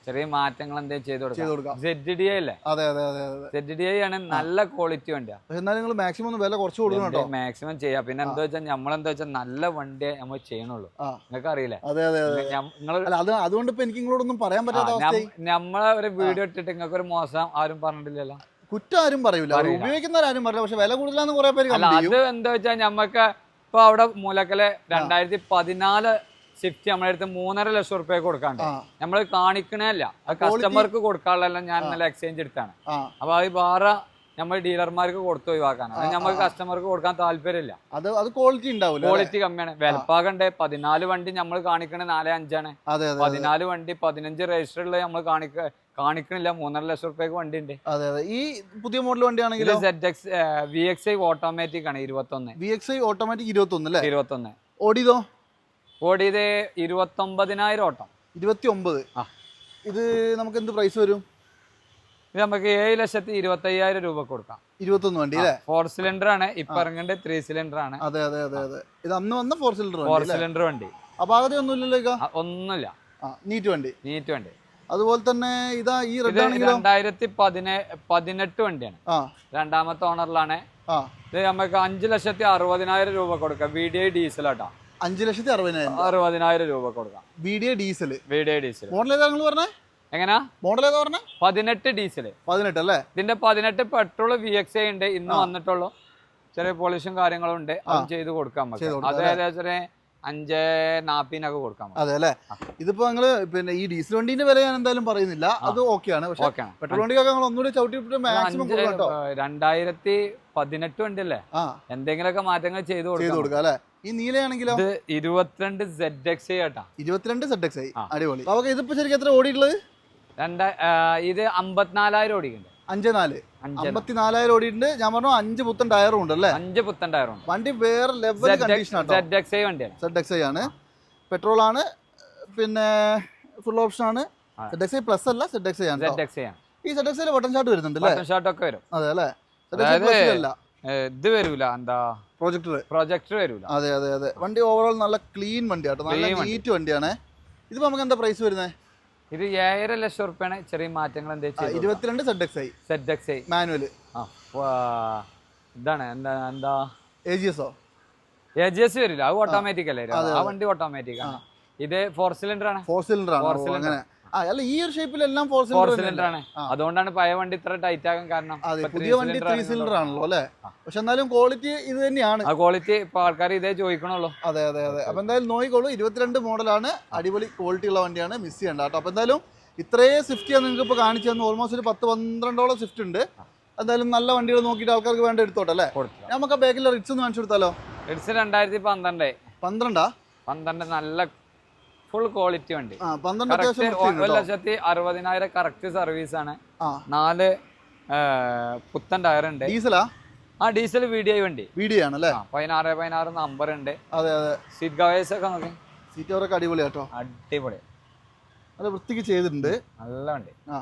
[SPEAKER 2] ചെറിയ മാറ്റങ്ങൾ എന്തെങ്കിലും ചെയ്ത് കൊടുക്കാം. സെഡ് ഡി ഐ അല്ലേ?
[SPEAKER 1] അതെ അതെ അതെ
[SPEAKER 2] സെഡ് ഡി ഐ ആണ് നല്ല ക്വാളിറ്റി
[SPEAKER 1] വണ്ടിയാണ് എന്നാലും നിങ്ങൾ മാക്സിമം ഒന്ന് വില കുറച്ച് കൊടുക്കണം
[SPEAKER 2] മാക്സിമം ചെയ്യാം. പിന്നെ എന്താ വെച്ചാൽ നമ്മളെന്താ വെച്ചാൽ നല്ല വണ്ടിയെ നമ്മൾ ചെയ്യണുള്ളൂ. നിങ്ങൾക്ക് അറിയില്ലേ
[SPEAKER 1] അതെ അതെ അതെ. അതുകൊണ്ട് ഇപ്പൊ എനിക്ക് നിങ്ങളോടൊന്നും പറയാൻ പറ്റാത്ത
[SPEAKER 2] നമ്മളെ ഒരു വീഡിയോ ഇട്ടിട്ട് നിങ്ങൾക്ക് ഒരു മോശം ആരും പറഞ്ഞിട്ടില്ലല്ലോ.
[SPEAKER 1] കുറ്റം ആരും പറയൂല. ഉപയോഗിക്കുന്നവരാരും പറയില്ല. പക്ഷെ വില കൂടുതലാന്ന് കുറെ പേര്
[SPEAKER 2] അത് എന്താ വെച്ചാൽ നമ്മക്ക് ഇപ്പൊ അവിടെ മൂലക്കലെ രണ്ടായിരത്തി പതിനാല് സ്വിഫ്റ്റ് നമ്മളെ അടുത്ത് മൂന്നര ലക്ഷം റുപ്യ കൊടുക്കാണ്ട് നമ്മൾ കാണിക്കണേ അല്ല അത് കസ്റ്റമർക്ക് കൊടുക്കാനുള്ളതെല്ലാം ഞാൻ ഇന്നലെ എക്സ്ചേഞ്ച് എടുത്താണ്. അപ്പൊ അത് വേറെ നമ്മൾ ഡീലർമാർക്ക് കൊടുത്തു ഒഴിവാക്കാനാണ്. അത് നമുക്ക് കസ്റ്റമർക്ക് കൊടുക്കാൻ താല്പര്യമില്ല.
[SPEAKER 1] അത് അത് ക്വാളിറ്റി ഉണ്ടാവില്ല
[SPEAKER 2] ക്വാളിറ്റി കമ്മിയാണ്. വെലപ്പാകണ്ടേ? പതിനാല് വണ്ടി നമ്മൾ കാണിക്കണേ നാല് അഞ്ചാണ്. പതിനാല് വണ്ടി പതിനഞ്ച് രജിസ്റ്റർ ഉള്ള നമ്മൾ കാണിക്ക കാണിക്കണില്ല. മൂന്നര ലക്ഷം റുപ്യക്ക് വണ്ടി ഉണ്ട്
[SPEAKER 1] അതെ അതെ. ഈ പുതിയ model വണ്ടിയാണെങ്കിൽ
[SPEAKER 2] Z X V X I automatic ആണ് ഇരുപത്തൊന്ന്.
[SPEAKER 1] വി എക്സ് ഐ ഓട്ടോമാറ്റിക് ഇരുപത്തൊന്ന് അല്ലേ?
[SPEAKER 2] ഇരുപത്തൊന്ന്.
[SPEAKER 1] ഓടിയതോ?
[SPEAKER 2] ഓടിയത് ഇരുപത്തൊമ്പതിനായിരം ഓട്ടം.
[SPEAKER 1] ഇരുപത്തി ഒമ്പത്
[SPEAKER 2] ആ.
[SPEAKER 1] ഇത് നമുക്ക് എന്ത് പ്രൈസ് വരും?
[SPEAKER 2] ഇത് നമുക്ക് ഏഴ് ലക്ഷത്തി ഇരുപത്തി അയ്യായിരം രൂപ കൊടുക്കാം.
[SPEAKER 1] ഇരുപത്തൊന്ന് വണ്ടി അല്ലേ?
[SPEAKER 2] ഫോർ സിലിണ്ടർ ആണ്. ഇപ്പൊ ത്രീ സിലിണ്ടർ ആണ്.
[SPEAKER 1] അതെ അതെ അതെ അതെ. ഇത് അന്ന് വന്ന ഫോർ സിലിണ്ടർ
[SPEAKER 2] ഫോർ സിലിണ്ടർ വണ്ടി.
[SPEAKER 1] അപാകത ഒന്നുമില്ലല്ലോ
[SPEAKER 2] ഒന്നുമില്ല.
[SPEAKER 1] നീറ്റ് വണ്ടി.
[SPEAKER 2] നീറ്റ് വണ്ടി.
[SPEAKER 1] അതുപോലെ തന്നെ ഇതാ ഈ റെഡ് ആണെങ്കിലോ?
[SPEAKER 2] രണ്ടായിരത്തി പതിനെട്ട് വണ്ടിയാണ്. രണ്ടാമത്തെ ഓണറിലാണ് ഇത് നമുക്ക് അഞ്ച് ലക്ഷത്തി അറുപതിനായിരം രൂപ കൊടുക്കാം. വി ഡി ഐ ഡീസലാട്ടാ
[SPEAKER 1] അഞ്ച് ലക്ഷത്തി അറുപതിനായിരം
[SPEAKER 2] അറുപതിനായിരം രൂപ കൊടുക്കാം.
[SPEAKER 1] B D diesel.
[SPEAKER 2] VDI D diesel.
[SPEAKER 1] Model ഏതാ നിങ്ങൾ പറഞ്ഞേ?
[SPEAKER 2] എങ്ങനാ?
[SPEAKER 1] മോഡൽ ഏതാ പറഞ്ഞേ?
[SPEAKER 2] പതിനെട്ട് ഡീസൽ
[SPEAKER 1] പതിനെട്ട് അല്ലേ?
[SPEAKER 2] ഇതിന്റെ പതിനെട്ട് പെട്രോൾ വി എക്സ് ഐ ഉണ്ട്. ഇന്ന് വന്നിട്ടുള്ളൂ. ചെറിയ പോളിഷും കാര്യങ്ങളും ഉണ്ട്. അത് ചെയ്ത്
[SPEAKER 1] കൊടുക്കാൻ പറ്റും
[SPEAKER 2] അത് ഏകദേശം അഞ്ച് നാപ്പിനൊക്കെ കൊടുക്കാം
[SPEAKER 1] അതെ അല്ലേ? ഇതിപ്പോ നിങ്ങൾ പിന്നെ ഈ ഡീസൽ വണ്ടീന്റെ വില ഞാൻ എന്തായാലും പറയുന്നില്ല. അത് ഓക്കെയാണ്. പക്ഷെ പെട്രോൾ വണ്ടിക്കൊക്കെ നിങ്ങൾ ഒന്നുകൂടി ചവിട്ടി മാക്സിമം
[SPEAKER 2] രണ്ടായിരത്തി പതിനെട്ട് വണ്ടി
[SPEAKER 1] അല്ലേ?
[SPEAKER 2] എന്തെങ്കിലുമൊക്കെ മാറ്റങ്ങൾ ചെയ്ത് കൊടുക്കാം
[SPEAKER 1] അല്ലേ? ഈ നീലയാണെങ്കിലോ
[SPEAKER 2] ഇത് ഇരുപത്തിരണ്ട് സെഡ് എക്സ് ഐ ആട്ടാ
[SPEAKER 1] ഇരുപത്തിരണ്ട് സെഡ് എക്സ് ആയി അടിപൊളി നമുക്ക് ഇതിപ്പോ ശരിക്കും എത്ര ഓടിയിട്ടുള്ളത്
[SPEAKER 2] രണ്ട് ഇത് അമ്പത്തിനാലായിരം ഓടിക്കുന്നുണ്ട്
[SPEAKER 1] അഞ്ച് നാല്
[SPEAKER 2] അഞ്ച്
[SPEAKER 1] അമ്പത്തി നാലായിരം ഓടിയിട്ടുണ്ട് ഞാൻ പറഞ്ഞു അഞ്ച് പുത്തൻ ടയറും ഉണ്ട് അല്ലേ
[SPEAKER 2] അഞ്ച് പുത്തൻ ടയറും
[SPEAKER 1] വണ്ടി വേറെ level condition auto
[SPEAKER 2] Z X I വണ്ടിയാണ്
[SPEAKER 1] സെഡ് എക്സ് ഐ ആണ് പെട്രോൾ ആണ് പിന്നെ ഫുൾ ഓപ്ഷൻ ആണ് സെഡ് എക്സ് ഐ പ്ലസ് അല്ല സെഡ് എക്സ് ഐ ആണ്
[SPEAKER 2] സെഡ് എക്സ് ഐ ആണ്
[SPEAKER 1] ഈ Z X I button start വരുന്നുണ്ട് അല്ലേ
[SPEAKER 2] ഷോട്ട് ഒക്കെ വരും
[SPEAKER 1] അതെ അല്ലേ സെഡ് എക്സ് ഐ പ്ലസ് അല്ല
[SPEAKER 2] ഇത് വരൂല എന്താ
[SPEAKER 1] പ്രൊജക്ടർ
[SPEAKER 2] പ്രൊജക്ടർ വരൂല.
[SPEAKER 1] അതെ അതെ അതെ. വണ്ടി ഓവറോൾ നല്ല ക്ലീൻ വണ്ടി ആട്ടോ നല്ല. നീറ്റ് വണ്ടിയാണ്. ഇതിപ്പോ നമുക്ക് എന്താ പ്രൈസ് വരുന്നത്
[SPEAKER 2] ഇത് ഏഴര ലക്ഷം റുപ്യാണ്. ചെറിയ മാറ്റങ്ങൾ എന്താ ചെയ്ത്
[SPEAKER 1] ഇരുപത്തിരണ്ട് Z X I
[SPEAKER 2] Z X I
[SPEAKER 1] manual
[SPEAKER 2] ആ വാ. ഇതാണ് എന്താ എന്താ?
[SPEAKER 1] എ ജി എസോ
[SPEAKER 2] എ ജി എസ് വരില്ല. അത് ഓട്ടോമാറ്റിക് അല്ലേ ആ വണ്ടി ഓട്ടോമാറ്റിക് ആണ്. ഇത് ഫോർ സിലിണ്ടർ ആണ്.
[SPEAKER 1] ഫോർ സിലിണ്ടർ ആണ്. അല്ല ഈ ഒരു ഷേപ്പിലെല്ലാം ഫോർ സിലിണ്ടർ
[SPEAKER 2] ആണ്. അതുകൊണ്ടാണ് പഴയ വണ്ടി ഇത്ര ടൈറ്റ് ആകാൻ കാരണം.
[SPEAKER 1] അതെ പുതിയ വണ്ടി ത്രീ സിലിണ്ടർ ആണല്ലോ അല്ലേ? പക്ഷെ എന്നാലും ക്വാളിറ്റി ഇത് തന്നെയാണ്.
[SPEAKER 2] ആ ക്വാളിറ്റി ഇപ്പൊ ആൾക്കാർ ഇതേ ചോദിക്കണല്ലോ
[SPEAKER 1] അതെ അതെ അതെ. അപ്പൊ എന്തായാലും നോക്കിക്കോളൂ. ഇരുപത്തിരണ്ട് മോഡലാണ്. അടിപൊളി ക്വാളിറ്റി ഉള്ള വണ്ടിയാണ്. മിസ് ചെയ്യണ്ട കേട്ടോ. അപ്പൊ എന്തായാലും ഇത്രയും സ്വിഫ്റ്റ് ഞാൻ നിങ്ങൾക്ക് ഇപ്പോൾ കാണിച്ചു തന്നു. ഓൾമോസ്റ്റ് ഒരു പത്ത് പന്ത്രണ്ടോളം സ്വിഫ്റ്റ് ഉണ്ട്. എന്തായാലും നല്ല വണ്ടികൾ നോക്കിയിട്ട് ആൾക്കാർക്ക് വേണ്ട എടുത്തോട്ടെ അല്ലേ? നമുക്ക് ബാക്കിലെ റിറ്റ്സ് ഒന്ന് കാണിച്ചു കൊടുത്താലോ?
[SPEAKER 2] റിറ്റ്സ് രണ്ടായിരത്തി പന്ത്രണ്ട്.
[SPEAKER 1] പന്ത്രണ്ടാ?
[SPEAKER 2] പന്ത്രണ്ട് നല്ല ഫുൾ ക്വാളിറ്റി വണ്ടി. ഒരു ലക്ഷത്തി അറുപതിനായിരം കറക്റ്റ് സർവീസ് ആണ്. നാല് പുത്തൻ ടയർ ഉണ്ട്.
[SPEAKER 1] ഡീസലാ
[SPEAKER 2] ആ? ഡീസൽ വി ഡി ഐ വണ്ടി.
[SPEAKER 1] വീഡിയോ ആണ് അല്ലേ?
[SPEAKER 2] ആ പതിനാറ് പതിനാറ് നമ്പർ ഉണ്ട്.
[SPEAKER 1] അതെ അതെ.
[SPEAKER 2] സീറ്റ് കവേഴ്സ് ഒക്കെ നോക്കി.
[SPEAKER 1] സീറ്റ് കവറൊക്കെ അടിപൊളി കേട്ടോ
[SPEAKER 2] അടിപൊളി.
[SPEAKER 1] അത് വൃത്തിക്ക് ചെയ്തിട്ടുണ്ട്.
[SPEAKER 2] നല്ല വണ്ടി.
[SPEAKER 1] ആ.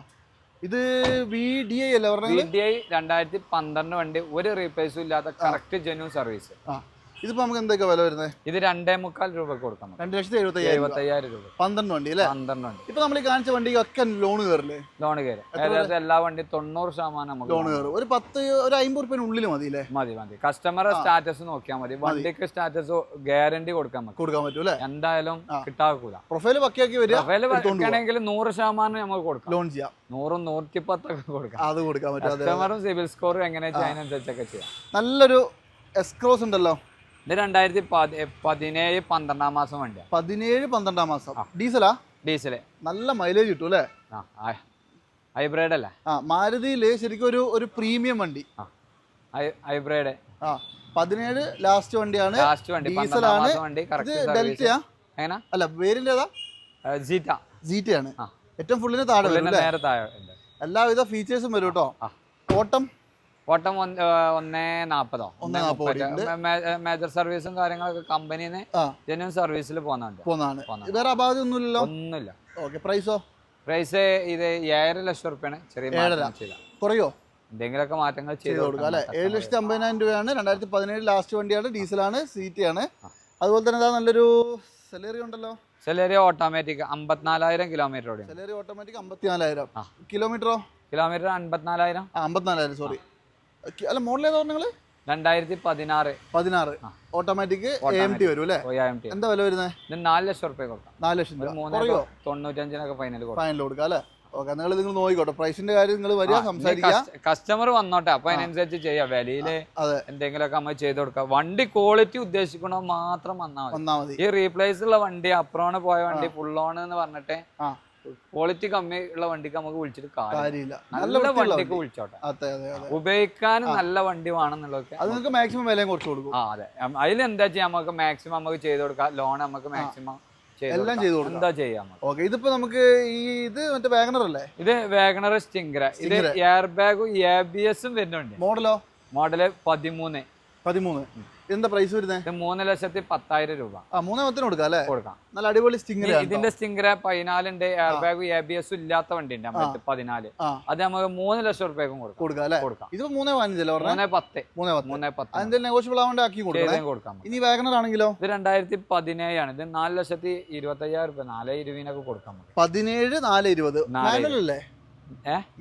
[SPEAKER 1] ഇത് വി ഡി ഐ അല്ലേ
[SPEAKER 2] വി
[SPEAKER 1] പറഞ്ഞത്
[SPEAKER 2] ഡി ഐ രണ്ടായിരത്തി പന്ത്രണ്ട് വണ്ടി. ഒരു റീപ്ലേസും ഇല്ലാത്ത കറക്റ്റ് ജെന്യൂൻ സർവീസ്
[SPEAKER 1] ആ. ഇതിപ്പോ നമുക്ക് എന്തൊക്കെ വില വരുന്നത്
[SPEAKER 2] ഇത് രണ്ടേ മുക്കാൽ രൂപ കൊടുക്കണം
[SPEAKER 1] രണ്ടു ലക്ഷത്തി എഴുപത്തി.
[SPEAKER 2] എഴുപത്തയ്യായിരം രൂപ.
[SPEAKER 1] പന്ത്രണ്ട് വണ്ടി അല്ലേ?
[SPEAKER 2] പന്ത്രണ്ട് വണ്ടി.
[SPEAKER 1] ഇപ്പൊ നമ്മൾ ഈ കാണിച്ച വണ്ടിക്കൊക്കെ ലോൺ കയറില്ലേ
[SPEAKER 2] ലോൺ കയറും ഏകദേശം എല്ലാ വണ്ടി തൊണ്ണൂറ് ശതമാനം നമുക്ക്
[SPEAKER 1] ലോൺ കയറും ഒരു പത്ത് ഒരു അമ്പത് റുപ്യ ഉള്ളിൽ മതി അല്ലേ?
[SPEAKER 2] മതി മതി. കസ്റ്റമറെ സ്റ്റാറ്റസ് നോക്കിയാൽ മതി. വണ്ടിക്ക് സ്റ്റാറ്റസ് ഗ്യാരണ്ടി കൊടുക്കാൻ മതി
[SPEAKER 1] കൊടുക്കാൻ പറ്റും അല്ലേ?
[SPEAKER 2] എന്തായാലും കിട്ടാക്കൂല.
[SPEAKER 1] പ്രൊഫൈൽ പക്കിയാക്കി വരിക
[SPEAKER 2] പ്രൊഫൈൽ വെക്കണമെങ്കിൽ നൂറ് ശതമാനം നമുക്ക് കൊടുക്കാം.
[SPEAKER 1] ലോൺ ചെയ്യാം.
[SPEAKER 2] നൂറും നൂറ്റി പത്തൊക്കെ കൊടുക്കാം.
[SPEAKER 1] അത് കൊടുക്കാൻ പറ്റും
[SPEAKER 2] കസ്റ്റമറും സിവിൽ സ്കോറും എങ്ങനെയാ അതിനനുസരിച്ചൊക്കെ ചെയ്യാം.
[SPEAKER 1] നല്ലൊരു എസ്ക്രോസ് ഉണ്ടല്ലോ.
[SPEAKER 2] ഇത് രണ്ടായിരത്തി പതി പതിനേഴ് പന്ത്രണ്ടാം മാസം വണ്ടിയാണ്
[SPEAKER 1] പതിനേഴ് പന്ത്രണ്ടാം മാസം. ഡീസലാ?
[SPEAKER 2] ഡീസൽ.
[SPEAKER 1] നല്ല മൈലേജ് കിട്ടും അല്ലേ?
[SPEAKER 2] ഹൈബ്രിഡ് അല്ലേ?
[SPEAKER 1] ആ മാരുതിയിൽ ശരിക്കും ഒരു ഒരു പ്രീമിയം വണ്ടി.
[SPEAKER 2] ഹൈബ്രിഡ്
[SPEAKER 1] ആ പതിനേഴ് ലാസ്റ്റ് വണ്ടിയാണ്.
[SPEAKER 2] ലാസ്റ്റ് വണ്ടി
[SPEAKER 1] ഡീസലാണ്.
[SPEAKER 2] വണ്ടി
[SPEAKER 1] ഡെൽറ്റയാ?
[SPEAKER 2] എങ്ങനെ?
[SPEAKER 1] അല്ല വേരിന്റെ ഏതാ?
[SPEAKER 2] ജീറ്റ
[SPEAKER 1] ജീറ്റയാണ് ഏറ്റവും ഫുള്ളിന് താഴെ എല്ലാവിധ ഫീച്ചേഴ്സും വരും കേട്ടോ. ഓട്ടം
[SPEAKER 2] ഓട്ടം ഒന്ന്
[SPEAKER 1] നാപ്പതോ.
[SPEAKER 2] മേജർ സർവീസും കാര്യങ്ങളൊക്കെ കമ്പനിന്ന്
[SPEAKER 1] ജനുവൻ
[SPEAKER 2] ജെന്യൂൻ സർവീസിൽ പോകുന്നുണ്ട്.
[SPEAKER 1] വേറെ അപാധ
[SPEAKER 2] ഒന്നുമില്ല.
[SPEAKER 1] ഓക്കെ പ്രൈസോ?
[SPEAKER 2] പ്രൈസ് ഇത് ഏഴര ലക്ഷം റുപ്യാണ്. ചെറിയ
[SPEAKER 1] കുറയോ?
[SPEAKER 2] എന്തെങ്കിലുമൊക്കെ മാറ്റങ്ങൾ ചെയ്ത്
[SPEAKER 1] കൊടുക്കുക അല്ലെ? ഏഴ് ലക്ഷത്തി അമ്പതിനായിരം രൂപയാണ്. രണ്ടായിരത്തി പതിനേഴ് ലാസ്റ്റ് വണ്ടിയാണ്. ഡീസലാണ് സീറ്റ് ആണ് അതുപോലെ തന്നെ നല്ലൊരു സെലറി ഉണ്ടല്ലോ?
[SPEAKER 2] സെലറി ഓട്ടോമാറ്റിക് അമ്പത്തിനാലായിരം കിലോമീറ്റർ
[SPEAKER 1] സെലറി ഓട്ടോമാറ്റിക് അമ്പത്തിനാലായിരം. കിലോമീറ്ററോ?
[SPEAKER 2] കിലോമീറ്റർ
[SPEAKER 1] അമ്പത്തിനാലായിരം അമ്പത്തിനാലായിരം സോറി. അല്ല മോഡൽ ഏതാ നിങ്ങൾ
[SPEAKER 2] രണ്ടായിരത്തി പതിനാറ്.
[SPEAKER 1] പതിനാറ് ഓട്ടോമാറ്റിക് എ ടി വരും അല്ലേ? എന്താ വില വരുന്നത്?
[SPEAKER 2] നാല് ലക്ഷം റുപ്യ കൊടുക്കാം.
[SPEAKER 1] നാല് ലക്ഷം രൂപ.
[SPEAKER 2] തൊണ്ണൂറ്റഞ്ചിനൊക്കെ ഫൈനൽ
[SPEAKER 1] ഫൈനൽ കൊടുക്കാം അല്ലേ? ഓക്കെ നിങ്ങൾ നിങ്ങൾ നോക്കിക്കോട്ടെ. പ്രൈസിന്റെ കാര്യം നിങ്ങൾ വരിക സംസാരിക്കുക.
[SPEAKER 2] കസ്റ്റമർ വന്നോട്ടെ. അപ്പൊ അതിനനുസരിച്ച് ചെയ്യാം.
[SPEAKER 1] വിലയിൽ
[SPEAKER 2] എന്തെങ്കിലുമൊക്കെ നമ്മൾ ചെയ്ത് കൊടുക്കാം. വണ്ടി ക്വാളിറ്റി ഉദ്ദേശിക്കണോ മാത്രം വന്നാൽ മതി. ഈ റീപ്ലേസ് ഉള്ള വണ്ടി അപ്രോണ് പോയ വണ്ടി ഫുൾ ഓൺ എന്ന് പറഞ്ഞിട്ട് ക്വാളിറ്റി കമ്മി ഉള്ള വണ്ടിക്ക് നമുക്ക് വിളിച്ചിട്ട് കാര്യം
[SPEAKER 1] കാര്യമില്ല. നല്ല
[SPEAKER 2] വണ്ടിക്ക്
[SPEAKER 1] വണ്ടി.
[SPEAKER 2] വിളിച്ചോട്ടെ. ഉപയോഗിക്കാൻ നല്ല വണ്ടി വേണമെന്നുള്ളതൊക്കെ
[SPEAKER 1] അത് നിങ്ങൾക്ക് മാക്സിമം വിലയും കുറച്ച് കൊടുക്കും.
[SPEAKER 2] ആ അതെ. അതിൽ എന്താ ചെയ്യാം? നമുക്ക് മാക്സിമം നമുക്ക് ചെയ്ത് കൊടുക്കാം. ലോൺ നമുക്ക് മാക്സിമം
[SPEAKER 1] എല്ലാം ചെയ്തു കൊടുക്കാം.
[SPEAKER 2] എന്താ ചെയ്യാം നമുക്ക്?
[SPEAKER 1] ഓക്കെ ഇതിപ്പോ നമുക്ക് ഈ ഇത് മറ്റേ വാഗണർ അല്ലേ?
[SPEAKER 2] ഇത് വാഗണർ സ്റ്റിംഗ്ര ഇത്. എയർ ബാഗും എ ബി എസും വരുന്നുണ്ട്
[SPEAKER 1] മോഡലോ
[SPEAKER 2] മോഡൽ പതിമൂന്ന്.
[SPEAKER 1] പതിമൂന്ന്. എന്താ പ്രൈസ് വരുന്നത്
[SPEAKER 2] ഇത് മൂന്ന് ലക്ഷത്തി പത്തായിരം രൂപ.
[SPEAKER 1] ആ മൂന്നേ പത്തിന് കൊടുക്കാം അല്ലേ?
[SPEAKER 2] കൊടുക്കാം.
[SPEAKER 1] നല്ല അടിപൊളി സ്റ്റിംഗർ
[SPEAKER 2] ഇതിന്റെ Stingray പതിനാലുണ്ട് air bag A B S ഇല്ലാത്ത വണ്ടി ഉണ്ട് നമ്മുടെ പതിനാല്. അത് നമുക്ക് മൂന്ന് ലക്ഷം റുപ്യക്കും കൊടുക്കാം.
[SPEAKER 1] കൊടുക്കാം അല്ലേ?
[SPEAKER 2] കൊടുക്കാം.
[SPEAKER 1] ഇതിപ്പോ മൂന്നേ പതിനഞ്ചല്ലേ പറഞ്ഞത്
[SPEAKER 2] മൂന്ന് പത്ത്.
[SPEAKER 1] മൂന്നേ പത്ത്.
[SPEAKER 2] മൂന്ന് പത്ത്.
[SPEAKER 1] അതെന്തെങ്കിലും നെഗോഷ്യബിൾ ആവേണ്ട ആക്കി കൊടുക്കണേ
[SPEAKER 2] കൊടുക്കാം
[SPEAKER 1] ഇനി വാഗണർ ആണെങ്കിലോ?
[SPEAKER 2] ഇത് രണ്ടായിരത്തി ആണ്. ഇത് നാല് ലക്ഷത്തി ഇരുപത്തി അയ്യായിരം രൂപ നാല് ഇരുപതിനൊക്കെ കൊടുക്കാം
[SPEAKER 1] പതിനേഴ് നാല് ഇരുപത്. മാനുവൽ അല്ലേ?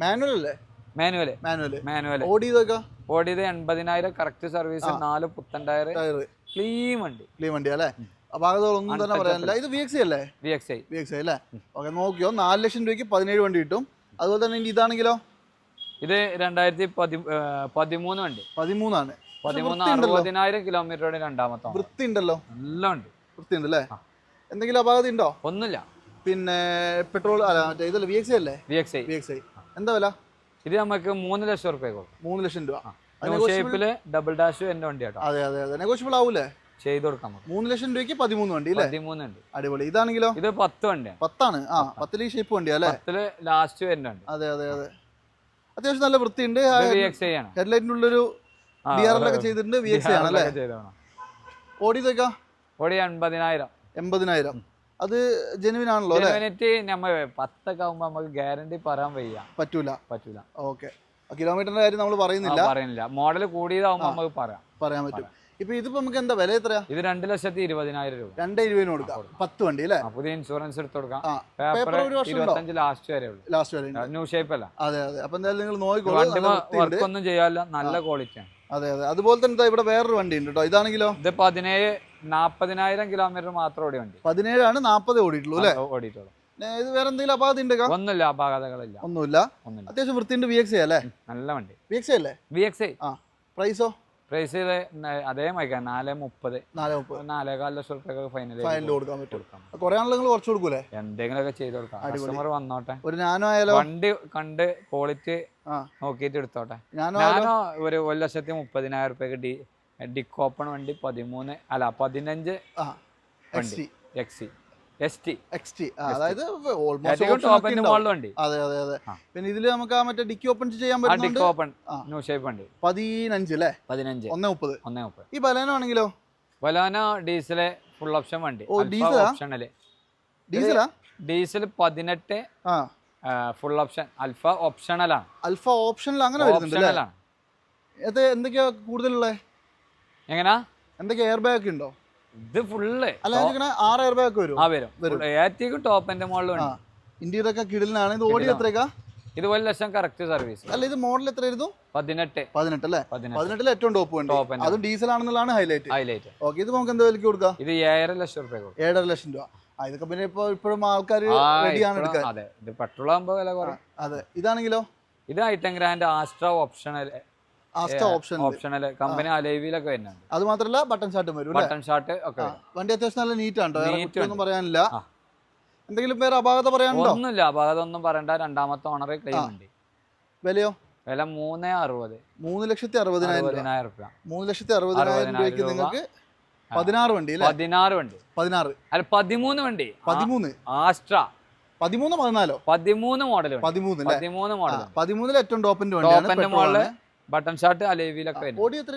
[SPEAKER 1] മാനുവൽ അല്ലേ? മാനുവൽ.
[SPEAKER 2] മാനുവൽ.
[SPEAKER 1] മാനുവൽ. ഓടിയതൊക്കെ
[SPEAKER 2] ഓടിയത് എൺപതിനായിരം കറക്റ്റ് സർവീസ് നാല് പുത്തൻ ടയർ ക്ലീൻ വണ്ടി.
[SPEAKER 1] ക്ലീൻ വണ്ടി അല്ലേ? അപ്പൊ തന്നെ പറയാനില്ല. ഇത് വി എക്സ് അല്ലേ?
[SPEAKER 2] V X I
[SPEAKER 1] V X അല്ലേ? ഓക്കെ നോക്കിയോ. നാല് ലക്ഷം രൂപയ്ക്ക് പതിനേഴ് വണ്ടി കിട്ടും. അതുപോലെ തന്നെ ഇതാണെങ്കിലോ?
[SPEAKER 2] ഇത് രണ്ടായിരത്തി പതി പതിമൂന്ന് വണ്ടി.
[SPEAKER 1] പതിമൂന്നാണ്.
[SPEAKER 2] പതിമൂന്ന് അറുപതിനായിരം കിലോമീറ്ററുടെ രണ്ടാമത്തെ.
[SPEAKER 1] വൃത്തി ഉണ്ടല്ലോ
[SPEAKER 2] നല്ല ഉണ്ട്
[SPEAKER 1] വൃത്തി ഉണ്ട് അല്ലേ എന്തെങ്കിലും അപാകത ഉണ്ടോ?
[SPEAKER 2] ഒന്നുമില്ല.
[SPEAKER 1] പിന്നെ പെട്രോൾ അല്ല മറ്റേ ഇതല്ലേ? വി എക്സ് അല്ലേ?
[SPEAKER 2] V X I
[SPEAKER 1] V X I എന്താ വില?
[SPEAKER 2] ഇത് നമുക്ക് മൂന്ന് ലക്ഷം റുപ്യ കൊടുക്കും
[SPEAKER 1] മൂന്ന് ലക്ഷം രൂപ.
[SPEAKER 2] ഷേപ്പിൽ ഡബിൾ ഡാഷ് എന്റെ വണ്ടി കേട്ടോ
[SPEAKER 1] അതെ അതെ അതെ. നെഗോഷ്യബിൾ ആവൂലേ?
[SPEAKER 2] ചെയ്ത് നമുക്ക്
[SPEAKER 1] മൂന്ന് ലക്ഷം രൂപയ്ക്ക് പതിമൂന്ന് വണ്ടി അല്ലേ?
[SPEAKER 2] പതിമൂന്ന് ഉണ്ട്
[SPEAKER 1] അടിപൊളി. ഇതാണെങ്കിലോ?
[SPEAKER 2] ഇത് പത്ത് വണ്ടിയാണ്
[SPEAKER 1] പത്താണ്. ആ പത്തിൽ ഷേപ്പ് വണ്ടിയാ അല്ലേ?
[SPEAKER 2] പത്തിൽ ലാസ്റ്റ് എന്റെ വണ്ടി.
[SPEAKER 1] അതെ അതെ അതെ. അത്യാവശ്യം നല്ല വൃത്തിയുണ്ട്. ഹെഡ്ലൈറ്റിന്റെ ഉള്ളൊരു
[SPEAKER 2] ആ,
[SPEAKER 1] ഡി ആർ എൽ ഒക്കെ ചെയ്തിട്ടുണ്ട് വി എക്സ് ആണ് അല്ലേ?
[SPEAKER 2] ചെയ്തതാണ്.
[SPEAKER 1] ഓടിയതൊക്കെ?
[SPEAKER 2] ഓടി എൺപതിനായിരം.
[SPEAKER 1] എൺപതിനായിരം. അത് ജെനുവിൻ ആണല്ലോ അല്ലേ?
[SPEAKER 2] നമ്മൾ നമ്മ പത്തൊക്കെ ആകുമ്പോ നമുക്ക് ഗ്യാരണ്ടി പറയാൻ വയ്യ.
[SPEAKER 1] പറ്റൂല.
[SPEAKER 2] പറ്റൂല.
[SPEAKER 1] ഓക്കെ കിലോമീറ്ററിന്റെ കാര്യം നമ്മൾ പറയുന്നില്ല.
[SPEAKER 2] പറയുന്നില്ല. മോഡൽ കൂടിയതാവുമ്പോ നമുക്ക് പറയാം.
[SPEAKER 1] പറയാൻ പറ്റും. ഇപ്പൊ ഇതിപ്പോ നമുക്ക് എന്താ വില എത്രയാ?
[SPEAKER 2] ഇത് രണ്ട് ലക്ഷത്തി ഇരുപതിനായിരം രൂപ.
[SPEAKER 1] രണ്ടേ ഇരുപതിന് കൊടുക്കാം. പത്ത് വണ്ടി അല്ലേ?
[SPEAKER 2] പുതിയ ഇൻഷുറൻസ് എടുത്ത് കൊടുക്കാം. പേപ്പർ ഇരുപത്തഞ്ച് ലാസ്റ്റ് വരെ ഉള്ളൂ.
[SPEAKER 1] ലാസ്റ്റ് വരെ.
[SPEAKER 2] ന്യൂ ഷേപ്പ് അല്ല.
[SPEAKER 1] അതെ അതെ. അപ്പൊ എന്തായാലും നിങ്ങൾ നോക്കിക്കോളൂ.
[SPEAKER 2] ഒന്നും ചെയ്യാല്ല നല്ല ക്വാളിറ്റിയാണ്
[SPEAKER 1] അതെ അതെ. അതുപോലെ തന്നെ ഇവിടെ വേറൊരു വണ്ടി ഉണ്ട് കേട്ടോ. ഇതാണെങ്കിലോ?
[SPEAKER 2] ഇത് പതിനേഴ് നാപ്പതിനായിരം കിലോമീറ്റർ മാത്രം ഓടിയ വണ്ടി.
[SPEAKER 1] പതിനേഴാണ് നാൽപ്പത് ഓടിയിട്ടുള്ളൂ അല്ലേ?
[SPEAKER 2] ഓടിയിട്ടുള്ളൂ.
[SPEAKER 1] ഇത് വേറെ എന്തെങ്കിലും അപാകത ഉണ്ട്
[SPEAKER 2] ഒന്നുമില്ല അപാകതകളില്ല.
[SPEAKER 1] ഒന്നുമില്ല. അത്യാവശ്യം വൃത്തിയുണ്ട് വി എക്സ് അല്ലേ?
[SPEAKER 2] നല്ല വണ്ടി.
[SPEAKER 1] വി എക്സ് അല്ലേ?
[SPEAKER 2] വി എക്സ്
[SPEAKER 1] ആ പ്രൈസോ
[SPEAKER 2] പ്രൈസ് അതേ മൈക്കാം നാല് മുപ്പത്.
[SPEAKER 1] നാല് മുപ്പത്.
[SPEAKER 2] നാലേകാൽ ലക്ഷം ഫൈനൽ
[SPEAKER 1] ഫൈനൽ കൊടുക്കാൻ പറ്റും.
[SPEAKER 2] കൊടുക്കാം
[SPEAKER 1] കുറെ ആളുകൾ കുറച്ച് കൊടുക്കൂലേ?
[SPEAKER 2] എന്തെങ്കിലുമൊക്കെ ചെയ്ത് കൊടുക്കാം. കസ്റ്റമർ വന്നോട്ടെ.
[SPEAKER 1] ഒരു ആയാലോ?
[SPEAKER 2] വണ്ടി കണ്ട് ക്വാളിറ്റി
[SPEAKER 1] നോക്കിട്ട്
[SPEAKER 2] നോക്കിയിട്ട് എടുത്തോട്ടെ. ഞാനോ ഒരു ഒരു ലക്ഷത്തി മുപ്പതിനായിരം റുപ്യക്ക് ഡി ഡിക്കോപ്പൺ വണ്ടി പതിമൂന്ന് അല്ല പതിനഞ്ച്
[SPEAKER 1] എക്സ് അതായത് അതെ അതെ അതെ. പിന്നെ നമുക്ക് ആ മറ്റേ ഡിക്കി ഓപ്പൺ ചെയ്യാൻ
[SPEAKER 2] ഓപ്പൺ. ന്യൂ ഷേപ്പ് ഉണ്ട്
[SPEAKER 1] പതിനഞ്ച് അല്ലേ?
[SPEAKER 2] പതിനഞ്ച്.
[SPEAKER 1] ഒന്നേ മുപ്പത്.
[SPEAKER 2] ഒന്നേ മുപ്പത്.
[SPEAKER 1] ഈ ബലേനോ ആണെങ്കിലോ?
[SPEAKER 2] ഡീസൽ ഫുൾ ഓപ്ഷൻ വണ്ടി?
[SPEAKER 1] ഓപ്ഷണൽ ഡീസലാ?
[SPEAKER 2] ഡീസൽ പതിനെട്ട് ഫുൾ ഓപ്ഷൻ അൽഫ ഓപ്ഷണലാണ്
[SPEAKER 1] അൽഫ ഓപ്ഷണൽ അങ്ങനെ വരുന്നുണ്ട് എന്തൊക്കെയാ കൂടുതലുള്ളത്
[SPEAKER 2] എങ്ങനാ?
[SPEAKER 1] എന്തൊക്കെ എയർ ബാഗ് ഉണ്ടോ?
[SPEAKER 2] ഇത് ഫുള്ള്
[SPEAKER 1] അല്ല ആറ് എയർ ബാഗ് വരും.
[SPEAKER 2] ആ വരും. ഏറ്റവും ടോപ്പിന്റെ
[SPEAKER 1] ഇന്ത്യയുടെ ഒക്കെ കിടലിനാണ്. ഇത് ഓടി എത്രയൊക്കെ
[SPEAKER 2] ഇത് ഒരു ലക്ഷം കറക്റ്റ് സർവീസ്
[SPEAKER 1] അല്ല ഇത് മോഡൽ എത്രയായിരുന്നു?
[SPEAKER 2] പതിനെട്ട്.
[SPEAKER 1] പതിനെട്ട് അല്ലേ?
[SPEAKER 2] പതിനെട്ട്.
[SPEAKER 1] പതിനെട്ടിൽ ഏറ്റവും ടോപ്പ്
[SPEAKER 2] ഉണ്ട്.
[SPEAKER 1] അതും ഡീസൽ ആണെന്നുള്ളതാണ് ഹൈലൈറ്റ്
[SPEAKER 2] ഹൈലൈറ്റ്
[SPEAKER 1] ഓക്കെ ഇത് നമുക്ക് എന്താ വിലക്ക് കൊടുക്കാം?
[SPEAKER 2] ഇത് ഏഴര ലക്ഷം രൂപ
[SPEAKER 1] ഏഴര ലക്ഷം രൂപ. ഇതൊക്കെ പിന്നെ ഇപ്പൊ ഇപ്പോഴും ആൾക്കാർ റെഡിയാണ് എടുക്കാൻ.
[SPEAKER 2] അതെ. ഇത് പെട്രോൾ ആകുമ്പോൾ വില കുറയും.
[SPEAKER 1] അതെ. ഇതാണെങ്കിലോ?
[SPEAKER 2] ഇത് i ten Grand Asta optional optional company അലൈവിലൊക്കെ വരുന്നുണ്ട്.
[SPEAKER 1] അത് മാത്രല്ല ബട്ടൺ ഷാട്ടും വരും
[SPEAKER 2] ബട്ടൺ ഷർട്ട് ഒക്കെ
[SPEAKER 1] വണ്ടി അത്യാവശ്യം നല്ല നീറ്റ് ആണ് ഒന്നും പറയാനില്ല. എന്തെങ്കിലും പേര് അപാകത പറയാനുണ്ടോ?
[SPEAKER 2] ഒന്നുമില്ല. അപകടം ഒന്നും പറയണ്ട. രണ്ടാമത്തെ ഓണർ ക്ലെയിം ഉണ്ട്.
[SPEAKER 1] വിലയോ?
[SPEAKER 2] വില മൂന്ന് അറുപത്.
[SPEAKER 1] മൂന്ന് ലക്ഷത്തി അറുപതിനായിരം രൂപ. മൂന്ന് ലക്ഷത്തി അറുപതിനായിരം രൂപയ്ക്ക് നിങ്ങൾക്ക് പതിനാറ് വണ്ടി
[SPEAKER 2] പതിനാറ് വണ്ടി.
[SPEAKER 1] പതിനാറ്.
[SPEAKER 2] അല്ല പതിമൂന്ന് വണ്ടി.
[SPEAKER 1] പതിമൂന്ന്.
[SPEAKER 2] ആസ്ട്ര.
[SPEAKER 1] പതിമൂന്ന് പതിനാലോ?
[SPEAKER 2] പതിമൂന്ന് മോഡൽ
[SPEAKER 1] പതിമൂന്ന്
[SPEAKER 2] പതിമൂന്ന് മോഡൽ
[SPEAKER 1] പതിമൂന്നിൽ ഏറ്റവും ടോപ്പിന്റെ വണ്ടിയാണ്
[SPEAKER 2] ബട്ടൺ ഷർട്ട് അലേവിയിലൊക്കെ വരും
[SPEAKER 1] ഓടി എത്ര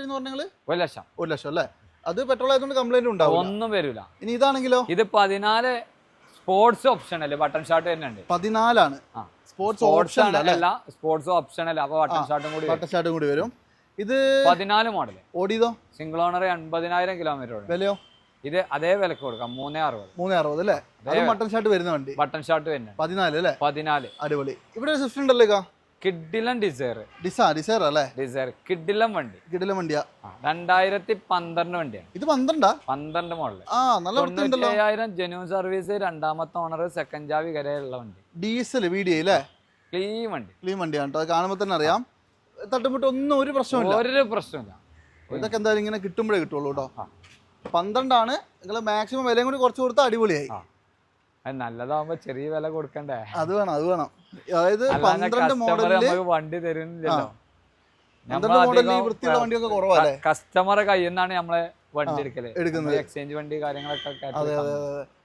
[SPEAKER 2] ഒരു ലക്ഷം.
[SPEAKER 1] ഒരു ലക്ഷം അല്ലേ? അത് പെട്രോൾ ആയതുകൊണ്ട് കംപ്ലൈന്റ് ഉണ്ടാവും
[SPEAKER 2] ഒന്നും വരില്ല
[SPEAKER 1] ഇനി ഇതാണെങ്കിലോ?
[SPEAKER 2] ഇത് പതിനാല് സ്പോർട്സ് ഓപ്ഷൻ അല്ലേ? ബട്ടൺ ഷർട്ട് തന്നെ ഉണ്ട്
[SPEAKER 1] പതിനാലാണ് സ്പോർട്സ് ഓപ്ഷൻ അല്ലേ?
[SPEAKER 2] സ്പോർട്സ് ഓപ്ഷൻ അല്ല. അപ്പൊ ബട്ടൺ ഷർട്ടും കൂടി വരും.
[SPEAKER 1] ബട്ടൺ ഷർട്ടും കൂടി വരും. ഇത്
[SPEAKER 2] പതിനാല് മോഡൽ
[SPEAKER 1] ഓടിയതോ?
[SPEAKER 2] സിംഗിൾ ഓണർ എൺപതിനായിരം കിലോമീറ്റർ
[SPEAKER 1] വിലയോ?
[SPEAKER 2] ഇത് അതേ വിലക്ക് കൊടുക്കാം. മൂന്നേ അറുപത്.
[SPEAKER 1] മൂന്നേ അറുപത് അല്ലേ? ബട്ടൺ ഷർട്ട് വരുന്ന വണ്ടി.
[SPEAKER 2] ബട്ടൺ ഷർട്ട് വരുന്നത്
[SPEAKER 1] പതിനാല് അല്ലേ?
[SPEAKER 2] പതിനാല്.
[SPEAKER 1] അടിപൊളി. ഇവിടെ ഒരു സ്വിഫ്റ്റ് ഉണ്ടല്ലോ ഇക്ക?
[SPEAKER 2] കിഡിലൻ ഡിസയർ.
[SPEAKER 1] ഡിസാ ഡിസയർ അല്ലേ?
[SPEAKER 2] ഡിസയർ കിഡിലൻ വണ്ടി.
[SPEAKER 1] കിഡിലം വണ്ടിയാ?
[SPEAKER 2] രണ്ടായിരത്തി പന്ത്രണ്ട് വണ്ടിയാണ്.
[SPEAKER 1] ഇത് പന്ത്രണ്ടാ?
[SPEAKER 2] പന്ത്രണ്ട് മോഡൽ
[SPEAKER 1] ആ നല്ല
[SPEAKER 2] തൊണ്ണൂറ്റയ്യായിരം ജെന്യൂൻ സർവീസ് രണ്ടാമത്തെ ഓണർ സെക്കൻഡ് ജാവി വരെയുള്ള വണ്ടി.
[SPEAKER 1] ഡീസൽ വീഡിയോ അല്ലേ?
[SPEAKER 2] ക്ലീൻ വണ്ടി.
[SPEAKER 1] ക്ലീൻ വണ്ടിയാണ് കേട്ടോ. കാണുമ്പോൾ തന്നെ അറിയാം. തട്ടുമുട്ട് ഒന്നും ഒരു പ്രശ്നമില്ല
[SPEAKER 2] ഒരു പ്രശ്നമില്ല
[SPEAKER 1] ഇതൊക്കെ എന്തായാലും ഇങ്ങനെ കിട്ടുമ്പോഴേ കിട്ടുള്ളൂ കേട്ടോ. പന്ത്രണ്ടാണ്. നിങ്ങൾ മാക്സിമം വിലയും കൂടി കുറച്ച് കൊടുത്താൽ അടിപൊളിയായി.
[SPEAKER 2] നല്ലതാവുമ്പോ ചെറിയ വില കൊടുക്കണ്ടേ?
[SPEAKER 1] അത് വേണം അത് വേണം. അതായത് പന്ത്രണ്ട്
[SPEAKER 2] നമുക്ക് വണ്ടി തരുന്നില്ലല്ലോ. കസ്റ്റമറെ കയ്യിൽ നിന്നാണ് നമ്മളെ വണ്ടി എടുക്കൽ.
[SPEAKER 1] എടുക്കുന്നത്.
[SPEAKER 2] എക്സ്ചേഞ്ച് വണ്ടി കാര്യങ്ങളൊക്കെ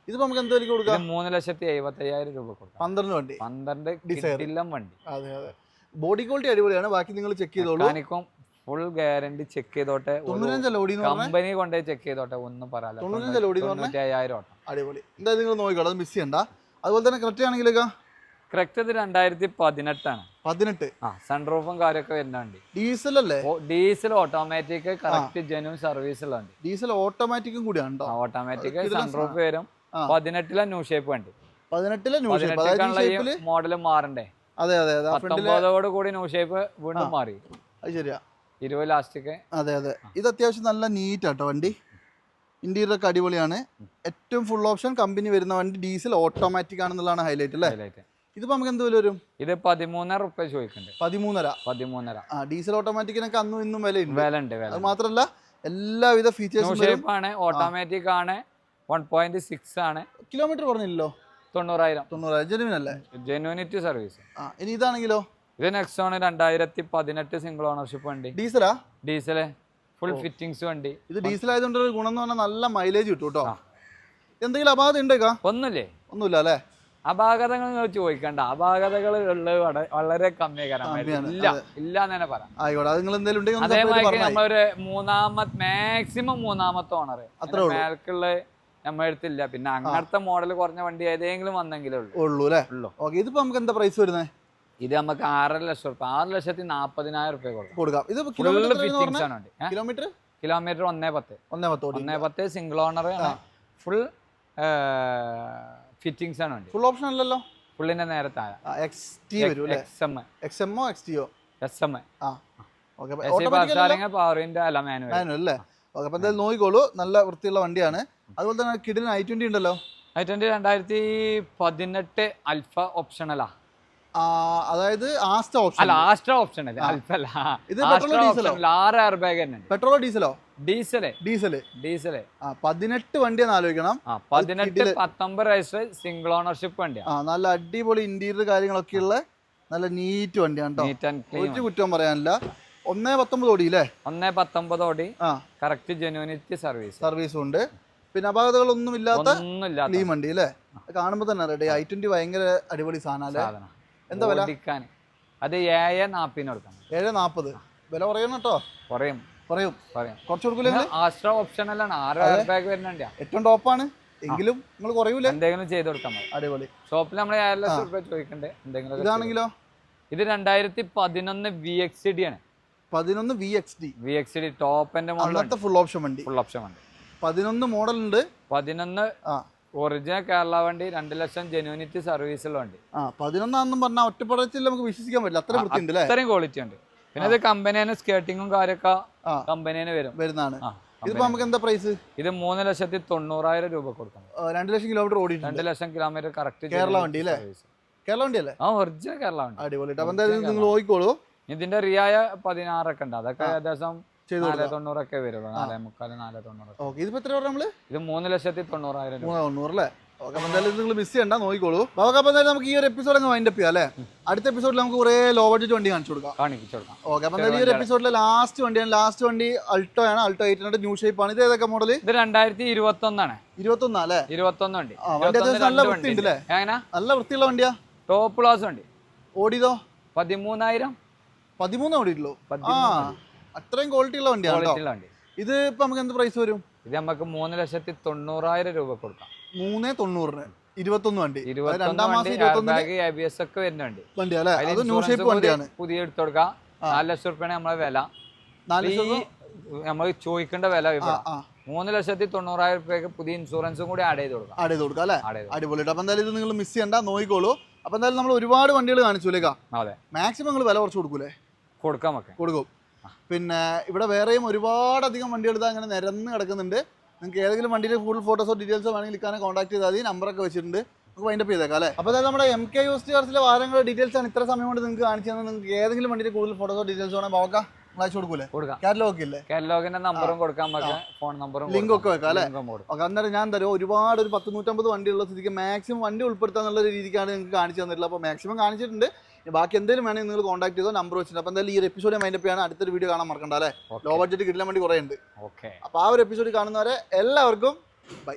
[SPEAKER 1] ഇതിപ്പോ നമുക്ക് എന്താ വിലക്ക് കൊടുക്കാം?
[SPEAKER 2] മൂന്ന് ലക്ഷത്തി എഴുപത്തി അയ്യായിരം രൂപ കൊടുക്കാം.
[SPEAKER 1] പന്ത്രണ്ട് വണ്ടി.
[SPEAKER 2] പന്ത്രണ്ട് ഡിസൈൻ വണ്ടി.
[SPEAKER 1] അതെ അതെ. ബോഡി ക്വാളിറ്റി അടിപൊളിയാണ്. ബാക്കി നിങ്ങൾ ചെക്ക് ചെയ്തോളൂ.
[SPEAKER 2] ഫുൾ ഗ്യാരണ്ടി ചെക്ക് ചെയ്തോട്ടെ. കമ്പനി കൊണ്ടേ ചെക്ക് ചെയ്തോട്ടെ ഒന്നും പറയാലോ
[SPEAKER 1] തൊണ്ണൂറ്റഞ്ചല്ല ഓടി എന്ന് പറഞ്ഞാൽ
[SPEAKER 2] തൊണ്ണൂറ്റി അയ്യായിരം ഓട്ടം.
[SPEAKER 1] അടിപൊളി. എന്തായാലും നിങ്ങൾ നോക്കിക്കോളൂ അത് മിസ് ചെയ്യണ്ട. അതുപോലെ തന്നെ കറക്റ്റ് ആണെങ്കിലൊക്കെ
[SPEAKER 2] കറക്റ്റ് ഇത് രണ്ടായിരത്തി പതിനെട്ടാണ്
[SPEAKER 1] പതിനെട്ട്.
[SPEAKER 2] ആ സൺറൂഫും കാര്യമൊക്കെ വരുന്നുണ്ട്
[SPEAKER 1] ഡീസൽ അല്ലേ?
[SPEAKER 2] ഡീസൽ ഓട്ടോമാറ്റിക് കറക്റ്റ് സർവീസ് ഉള്ള
[SPEAKER 1] ഡീസൽ ഓട്ടോമാറ്റിക്കും കൂടിയാണ്
[SPEAKER 2] ഓട്ടോമാറ്റിക് സൺറൂഫ് വരും. പതിനെട്ടിലെ ന്യൂ ഷേപ്പ് ഉണ്ട്
[SPEAKER 1] പതിനെട്ടിലെ ന്യൂ ഷേപ്പ്
[SPEAKER 2] മോഡൽ മാറണ്ടേ?
[SPEAKER 1] അതെ അതെ അതെ.
[SPEAKER 2] പത്തൊമ്പതോട് കൂടി ന്യൂ ഷേപ്പ് വീണ്ടും മാറി.
[SPEAKER 1] അത് ശരിയാ.
[SPEAKER 2] ഇരുപത് ലാസ്റ്റൊക്കെ?
[SPEAKER 1] അതെ അതെ. ഇത് അത്യാവശ്യം നല്ല നീറ്റ് ആട്ടോ വണ്ടി. ഇന്റീരിയർ ഒക്കെ അടിപൊളിയാണ് ഏറ്റവും ഫുൾ ഓപ്ഷൻ കമ്പനി വരുന്ന വണ്ടി ഡീസൽ ഓട്ടോമാറ്റിക് ആണെന്നുള്ളതാണ് ഹൈലൈറ്റ് അല്ലേ?
[SPEAKER 2] ഹൈലൈറ്റ്
[SPEAKER 1] ഇതിപ്പോ നമുക്ക് എന്ത് വില വരും?
[SPEAKER 2] ഇത് പതിമൂന്നര റുപ്യ ചോദിക്കുന്നുണ്ട്.
[SPEAKER 1] പതിമൂന്നര.
[SPEAKER 2] പതിമൂന്നര.
[SPEAKER 1] ആ ഡീസൽ ഓട്ടോമാറ്റിക്കിനൊക്കെ അന്നും ഇന്നും വിലയുണ്ട്.
[SPEAKER 2] വില ഉണ്ട് വില
[SPEAKER 1] അത് മാത്രമല്ല എല്ലാവിധ ഫീച്ചേഴ്സും
[SPEAKER 2] ആണ് ഓട്ടോമാറ്റിക് ആണ് വൺ പോയിന്റ് സിക്സ് ആണ്.
[SPEAKER 1] കിലോമീറ്റർ പറഞ്ഞില്ലല്ലോ
[SPEAKER 2] തൊണ്ണൂറായിരം.
[SPEAKER 1] തൊണ്ണൂറായിരം. ജെനുവിൻ അല്ലേ?
[SPEAKER 2] ജെനുവിനിറ്റി സർവീസ്
[SPEAKER 1] ആ ഇനി ഇതാണെങ്കിലോ?
[SPEAKER 2] ഇത് നെക്സോൺ രണ്ടായിരത്തി പതിനെട്ട് സിംഗിൾ ഓണർഷിപ്പ് വണ്ടി
[SPEAKER 1] ഡീസലാ
[SPEAKER 2] ഡീസൽ ഫുൾ ഫിറ്റിംഗ്സ് വണ്ടി.
[SPEAKER 1] ഇത് ഡീസൽ ആയതുകൊണ്ട് ഗുണം എന്ന് പറഞ്ഞാൽ നല്ല മൈലേജ് കിട്ടും കേട്ടോ. എന്തെങ്കിലും അപാകത ഉണ്ടേക്കാ
[SPEAKER 2] ഒന്നുമില്ലേ?
[SPEAKER 1] ഒന്നുമില്ല അല്ലേ?
[SPEAKER 2] അപാകതകൾ നിങ്ങൾ ചോദിക്കണ്ട. അപാകതകൾ ഉള്ളത് വളരെ ഇല്ല. ഇല്ല എന്ന് തന്നെ പറയാം. അതേമാതിരി
[SPEAKER 1] മതി.
[SPEAKER 2] നമ്മളൊരു മൂന്നാമത്തെ മാക്സിമം മൂന്നാമത്തെ ഓണർ. മേൽക്കുള്ള നമ്മുടെ അടുത്തില്ല പിന്നെ അങ്ങനത്തെ മോഡൽ കുറഞ്ഞ വണ്ടി ഏതെങ്കിലും വന്നെങ്കിലേ ഉള്ളൂ.
[SPEAKER 1] ഉള്ളൂ അല്ലേ? ഇതിപ്പോ നമുക്ക് എന്താ പ്രൈസ് വരുന്നത്
[SPEAKER 2] ഇത് നമുക്ക് ആറര ലക്ഷം റുപ്യ ആറ് ലക്ഷത്തി നാപ്പതിനായിരം റുപ്യ കൊടുക്കും.
[SPEAKER 1] ഇത് കിലോമീറ്റർ
[SPEAKER 2] ഫിറ്റിങ്സ് ആണ് വണ്ടി
[SPEAKER 1] കിലോമീറ്റർ
[SPEAKER 2] കിലോമീറ്റർ ഒന്നേ പത്ത്.
[SPEAKER 1] ഒന്നേ പത്ത്
[SPEAKER 2] ഒന്നേ പത്ത് സിംഗിൾ ഓണർ ഫുൾ ഫിറ്റിംഗ്സ് ആണ് വണ്ടി
[SPEAKER 1] ഫുൾ ഓപ്ഷൻ അല്ലല്ലോ?
[SPEAKER 2] ഫുള്ളിന്റെ നേരെ താഴെ.
[SPEAKER 1] എക്സ് വരും അല്ലേ?
[SPEAKER 2] എക്സ് എം
[SPEAKER 1] എക്സ് എമ്മോ എക്സ് ടിയോ
[SPEAKER 2] എസ് എം
[SPEAKER 1] ആ. ഓക്കെ
[SPEAKER 2] എസ് സി അല്ല മാനുവൽ
[SPEAKER 1] മാനുവൽ അല്ലേ? ഓക്കെ അപ്പൊ എന്തായാലും നോക്കിക്കോളൂ. നല്ല വൃത്തിയുള്ള വണ്ടിയാണ്. അതുപോലെ തന്നെ കിഡിന് ഐ ട്വന്റി ഉണ്ടല്ലോ?
[SPEAKER 2] ഐ ട്വന്റി രണ്ടായിരത്തി പതിനെട്ട് അൽഫ ഓപ്ഷണലാ
[SPEAKER 1] അതായത് ആസ്റ്റ ഓപ്ഷൻ
[SPEAKER 2] അല്ല ആസ്ട്ര ഓപ്ഷൻ അല്ല? അല്ല
[SPEAKER 1] ഇത് പെട്രോളോ
[SPEAKER 2] ഡീസലോ? ആറ് എയർ ബാഗ് തന്നെ.
[SPEAKER 1] പെട്രോളോ ഡീസലോ?
[SPEAKER 2] ഡീസൽ.
[SPEAKER 1] ഡീസൽ.
[SPEAKER 2] ഡീസൽ.
[SPEAKER 1] ആ പതിനെട്ട് വണ്ടിയാന്ന് ആലോചിക്കണം.
[SPEAKER 2] പതിനെട്ട്. പത്തൊമ്പത് വയസ്സ് സിംഗിൾ ഓണർഷിപ്പ് വണ്ടിയാ.
[SPEAKER 1] ആ നല്ല അടിപൊളി ഇന്റീരിയർ കാര്യങ്ങളൊക്കെ ഉള്ള നല്ല നീറ്റ് വണ്ടിയാണ് കേട്ടോ ഒരു കുറ്റവും പറയാനില്ല. ഒന്നേ പത്തൊമ്പത് ഓടി അല്ലേ
[SPEAKER 2] ഒന്നേ പത്തൊമ്പതോടി
[SPEAKER 1] ആ.
[SPEAKER 2] കറക്റ്റ് ജെന്യൂനിറ്റി സർവീസ്
[SPEAKER 1] സർവീസും ഉണ്ട്. പിന്നെ അപാകതകളൊന്നും ഇല്ലാത്ത ക്ലീൻ വണ്ടി അല്ലേ കാണുമ്പോൾ തന്നെ റെഡി ഐ ട്വന്റി ഭയങ്കര അടിപൊളി സാധനം അല്ലേ?
[SPEAKER 2] സാധനം.
[SPEAKER 1] എന്താ വില?
[SPEAKER 2] ഓടിക്കാൻ. അത് ഏഴ് നാപ്പിന് കൊടുക്കണം
[SPEAKER 1] ഏഴ് നാൽപ്പത് വില കുറയണം കേട്ടോ.
[SPEAKER 2] കുറയും.
[SPEAKER 1] കുറയും.
[SPEAKER 2] പറയും
[SPEAKER 1] കുറച്ച് കൊടുക്കൂല
[SPEAKER 2] ആസ്ട്ര ആറ് ബാഗ് വരുന്നുണ്ട്.
[SPEAKER 1] ഏറ്റവും ടോപ്പാണ് എങ്കിലും നിങ്ങൾ കുറയൂല.
[SPEAKER 2] എന്തെങ്കിലും ചെയ്ത് കൊടുക്കാൻ
[SPEAKER 1] അടിപൊളി.
[SPEAKER 2] ഷോപ്പിൽ നമ്മൾ ഏഴ് ലക്ഷം രൂപ ചോദിക്കണ്ടേ. എന്തെങ്കിലും
[SPEAKER 1] ഇതാണെങ്കിലോ?
[SPEAKER 2] ഇത് രണ്ടായിരത്തി പതിനൊന്ന് വി എക്സ് ഡി ആണ്.
[SPEAKER 1] പതിനൊന്ന് V X D
[SPEAKER 2] V X D ടോപ്പിന്റെ മോഡൽ
[SPEAKER 1] ഫുൾ ഓപ്ഷൻ വണ്ടി.
[SPEAKER 2] ഫുൾ ഓപ്ഷൻ വണ്ടി.
[SPEAKER 1] പതിനൊന്ന് മോഡൽ ഉണ്ട്.
[SPEAKER 2] പതിനൊന്ന് ഒറിജിനൽ കേരള വണ്ടി രണ്ട് ലക്ഷം ജെനുവിനിറ്റി സർവീസുള്ള വണ്ടി.
[SPEAKER 1] ആ പറഞ്ഞാൽ ഒറ്റപ്പടച്ചിൽ നമുക്ക് വിശ്വസിക്കാൻ പറ്റില്ല. അത്ര വൃത്തിയുണ്ട് അല്ലേ?
[SPEAKER 2] അത്രയും ക്വാളിറ്റി ഉണ്ട്. പിന്നെ ഇത് കമ്പനിന് സ്കേർട്ടിങ്ങും കാര്യമൊക്കെ. കമ്പനിന് വരും.
[SPEAKER 1] വരുന്നതാണ്. ഇതിപ്പോ നമുക്ക് എന്താ പ്രൈസ്
[SPEAKER 2] ഇത് മൂന്ന് ലക്ഷത്തി തൊണ്ണൂറായിരം രൂപ കൊടുക്കണം.
[SPEAKER 1] രണ്ട് ലക്ഷം കിലോമീറ്റർ ഓടിയിട്ടുണ്ട്.
[SPEAKER 2] രണ്ട് ലക്ഷം കിലോമീറ്റർ കറക്റ്റ്
[SPEAKER 1] കേരള വണ്ടി അല്ലേ? കേരള വണ്ടി അല്ലേ?
[SPEAKER 2] ആ ഒറിജിനൽ കേരള വണ്ടി.
[SPEAKER 1] അടിപൊളി അപ്പൊ എന്തായാലും നിങ്ങൾ
[SPEAKER 2] ഇതിന്റെ റിയായ പതിനാറൊക്കെ ഉണ്ട്. അതൊക്കെ ഏകദേശം നാല് തൊണ്ണൂറൊക്കെ വരുള്ളൂ നാല് മുക്കാൽ നാല് തൊണ്ണൂറൊക്കെ
[SPEAKER 1] ഓക്കെ ഇതിപ്പോ എത്ര പറഞ്ഞ നമ്മൾ?
[SPEAKER 2] ഇത് മൂന്ന് ലക്ഷത്തി തൊണ്ണൂറായിരം
[SPEAKER 1] മൂന്ന് തൊണ്ണൂറ് അല്ലേ ഓക്കെ അപ്പൊ എന്തായാലും നിങ്ങൾ മിസ് ചെയ്യണ്ട നോക്കിക്കോളൂ. ബാബാ അപ്പൊ എന്തായാലും നമുക്ക് ഈ ഒരു എപ്പിസോഡ് അങ്ങ് വൈൻഡ് അപ്പ് ചെയ്യാം അല്ലേ? അടുത്ത എപ്പിസോഡിൽ നമുക്ക് കുറേ ലോ ബഡ്ജറ്റ് വണ്ടി കാണിച്ചു കൊടുക്കാം.
[SPEAKER 2] കാണിച്ചു കൊടുക്കാം.
[SPEAKER 1] ഓക്കെ അപ്പൊ എന്തായാലും ഈ ഒരു എപ്പിസോഡിലെ ലാസ്റ്റ് വണ്ടിയാണ്. ലാസ്റ്റ് വണ്ടി അൾട്ടോ ആണ്. Alto eight hundred new shape ആണ്. ഇത് ഏതൊക്കെ മോഡൽ
[SPEAKER 2] ഇത് രണ്ടായിരത്തി ഇരുപത്തി ഒന്നാണ്
[SPEAKER 1] ഇരുപത്തൊന്നാ
[SPEAKER 2] വണ്ടി.
[SPEAKER 1] വണ്ടി അത്യാവശ്യം നല്ല
[SPEAKER 2] വൃത്തി
[SPEAKER 1] ഉണ്ട് അല്ലേ? നല്ല വൃത്തിയുള്ള വണ്ടിയാ?
[SPEAKER 2] ടോപ്പ് ക്ലാസ് വണ്ടി.
[SPEAKER 1] ഓടിയതോ?
[SPEAKER 2] പതിമൂന്നായിരം.
[SPEAKER 1] പതിമൂന്ന് ഓടിയിട്ടുള്ളൂ. ആ അത്രയും ക്വാളിറ്റി ഉള്ള വണ്ടിയാണ് ക്വാളിറ്റി
[SPEAKER 2] ഉള്ള വണ്ടി.
[SPEAKER 1] ഇത് ഇപ്പൊ നമുക്ക് എന്ത് പ്രൈസ് വരും?
[SPEAKER 2] ഇത് നമുക്ക് മൂന്ന് ലക്ഷത്തി തൊണ്ണൂറായിരം രൂപ കൊടുക്കാം.
[SPEAKER 1] മൂന്നേ തൊണ്ണൂറിന്. ഇരുപത്തൊന്ന് വണ്ടി. രണ്ടാം മാസം
[SPEAKER 2] വണ്ടി ഒക്കെ വരുന്ന വണ്ടി.
[SPEAKER 1] വണ്ടി അല്ലേ? അത് ന്യൂ ഷേപ്പ് വണ്ടിയാണ്.
[SPEAKER 2] പുതിയ എടുത്തു കൊടുക്കാം. നാല് ലക്ഷം റുപ്യാണ് നമ്മളെ വില.
[SPEAKER 1] നാല്
[SPEAKER 2] നമ്മൾ ചോദിക്കേണ്ട വില മൂന്ന് ലക്ഷത്തി തൊണ്ണൂറായിരം റുപ്യക്ക് പുതിയ ഇൻഷുറൻസും കൂടി ആഡ് ചെയ്ത് കൊടുക്കാം.
[SPEAKER 1] ആഡ് ചെയ്ത് കൊടുക്കാം അല്ലേ?
[SPEAKER 2] ആഡ് ചെയ്ത്
[SPEAKER 1] അടിപൊളി അപ്പൊ എന്തായാലും ഇത് നിങ്ങൾ മിസ് ചെയ്യണ്ട നോക്കിക്കോളൂ. അപ്പൊ എന്തായാലും നമ്മൾ ഒരുപാട് വണ്ടികൾ
[SPEAKER 2] കാണിച്ചു അതെ.
[SPEAKER 1] മാക്സിമം നിങ്ങൾ വില കുറച്ച് കൊടുക്കൂലേ?
[SPEAKER 2] കൊടുക്കാം
[SPEAKER 1] കൊടുക്കും. പിന്നെ ഇവിടെ വേറെയും ഒരുപാട് അധികം വണ്ടികൾ ഇതാ അങ്ങനെ നിരന്ന് കിടക്കുന്നുണ്ട്. നിങ്ങൾക്ക് ഏതെങ്കിലും വണ്ടിയിൽ ഫുൾ ഫോട്ടോസോ ഡീറ്റെയിൽസോ വേണമെങ്കിൽ ഇക്കാനെ കോൺടാക്ട് ചെയ്താൽ മതി. നമ്പറൊക്കെ വെച്ചിട്ടുണ്ട്. നമുക്ക് വൈൻഡപ്പ് ചെയ്തേക്കാം അല്ലേ? അപ്പോൾ അതായത് നമ്മുടെ എം കെ യൂസ് കാർസിലെ വാഹനങ്ങളുടെ ഡീറ്റെയിൽസ് ആണ് ഇത്ര സമയം കൊണ്ട് നിങ്ങൾക്ക് കാണിച്ചു തന്നെ നിങ്ങൾക്ക് ഏതെങ്കിലും വണ്ടിയിൽ കൂടുതൽ ഫോട്ടോസോ ഡീറ്റെയിൽസോ വേണമെങ്കിൽ നോക്കാം. നിങ്ങൾ അയച്ചു കൊടുക്കൂലേ? കാറ്റലോഗ് ഇല്ലേ?
[SPEAKER 2] കാറ്റലോഗിന്റെ നമ്പറും ഫോൺ നമ്പറും
[SPEAKER 1] ലിങ്ക് ഒക്കെ വെക്കാം അല്ലേ? ഓക്കെ അന്നേരം ഞാൻ തരും. ഒരുപാട് ഒരു പത്ത് നൂറ്റമ്പത് വണ്ടിയുള്ള സ്ഥിതിക്ക് മാക്സിമം വണ്ടി ഉൾപ്പെടുത്താന്നുള്ള രീതിക്കാണ് നിങ്ങൾക്ക് കാണിച്ചു തന്നിട്ടുള്ളത്. അപ്പോൾ മാക്സിമം കാണിച്ചിട്ടുണ്ട്. ബാക്കി എന്തെങ്കിലും വേണമെങ്കിൽ നിങ്ങൾ കോൺടാക്ട് ചെയ്തോ നമ്പർ വെച്ചിട്ട്. അപ്പോൾ എന്തായാലും ഈ ഒരു എപ്പിസോഡ് മൈൻഡപ്പ് ചെയ്യാണ് അടുത്തൊരു വീഡിയോ കാണാൻ മറക്കണ്ട അല്ലേ? ലോ ബഡ്ജറ്റ് കിട്ടാൻ വേണ്ടി കുറേ ഉണ്ട്.
[SPEAKER 2] ഓക്കെ
[SPEAKER 1] അപ്പോൾ ആ ഒരു എപ്പിസോഡ് കാണുന്നവരെ എല്ലാവർക്കും ബൈ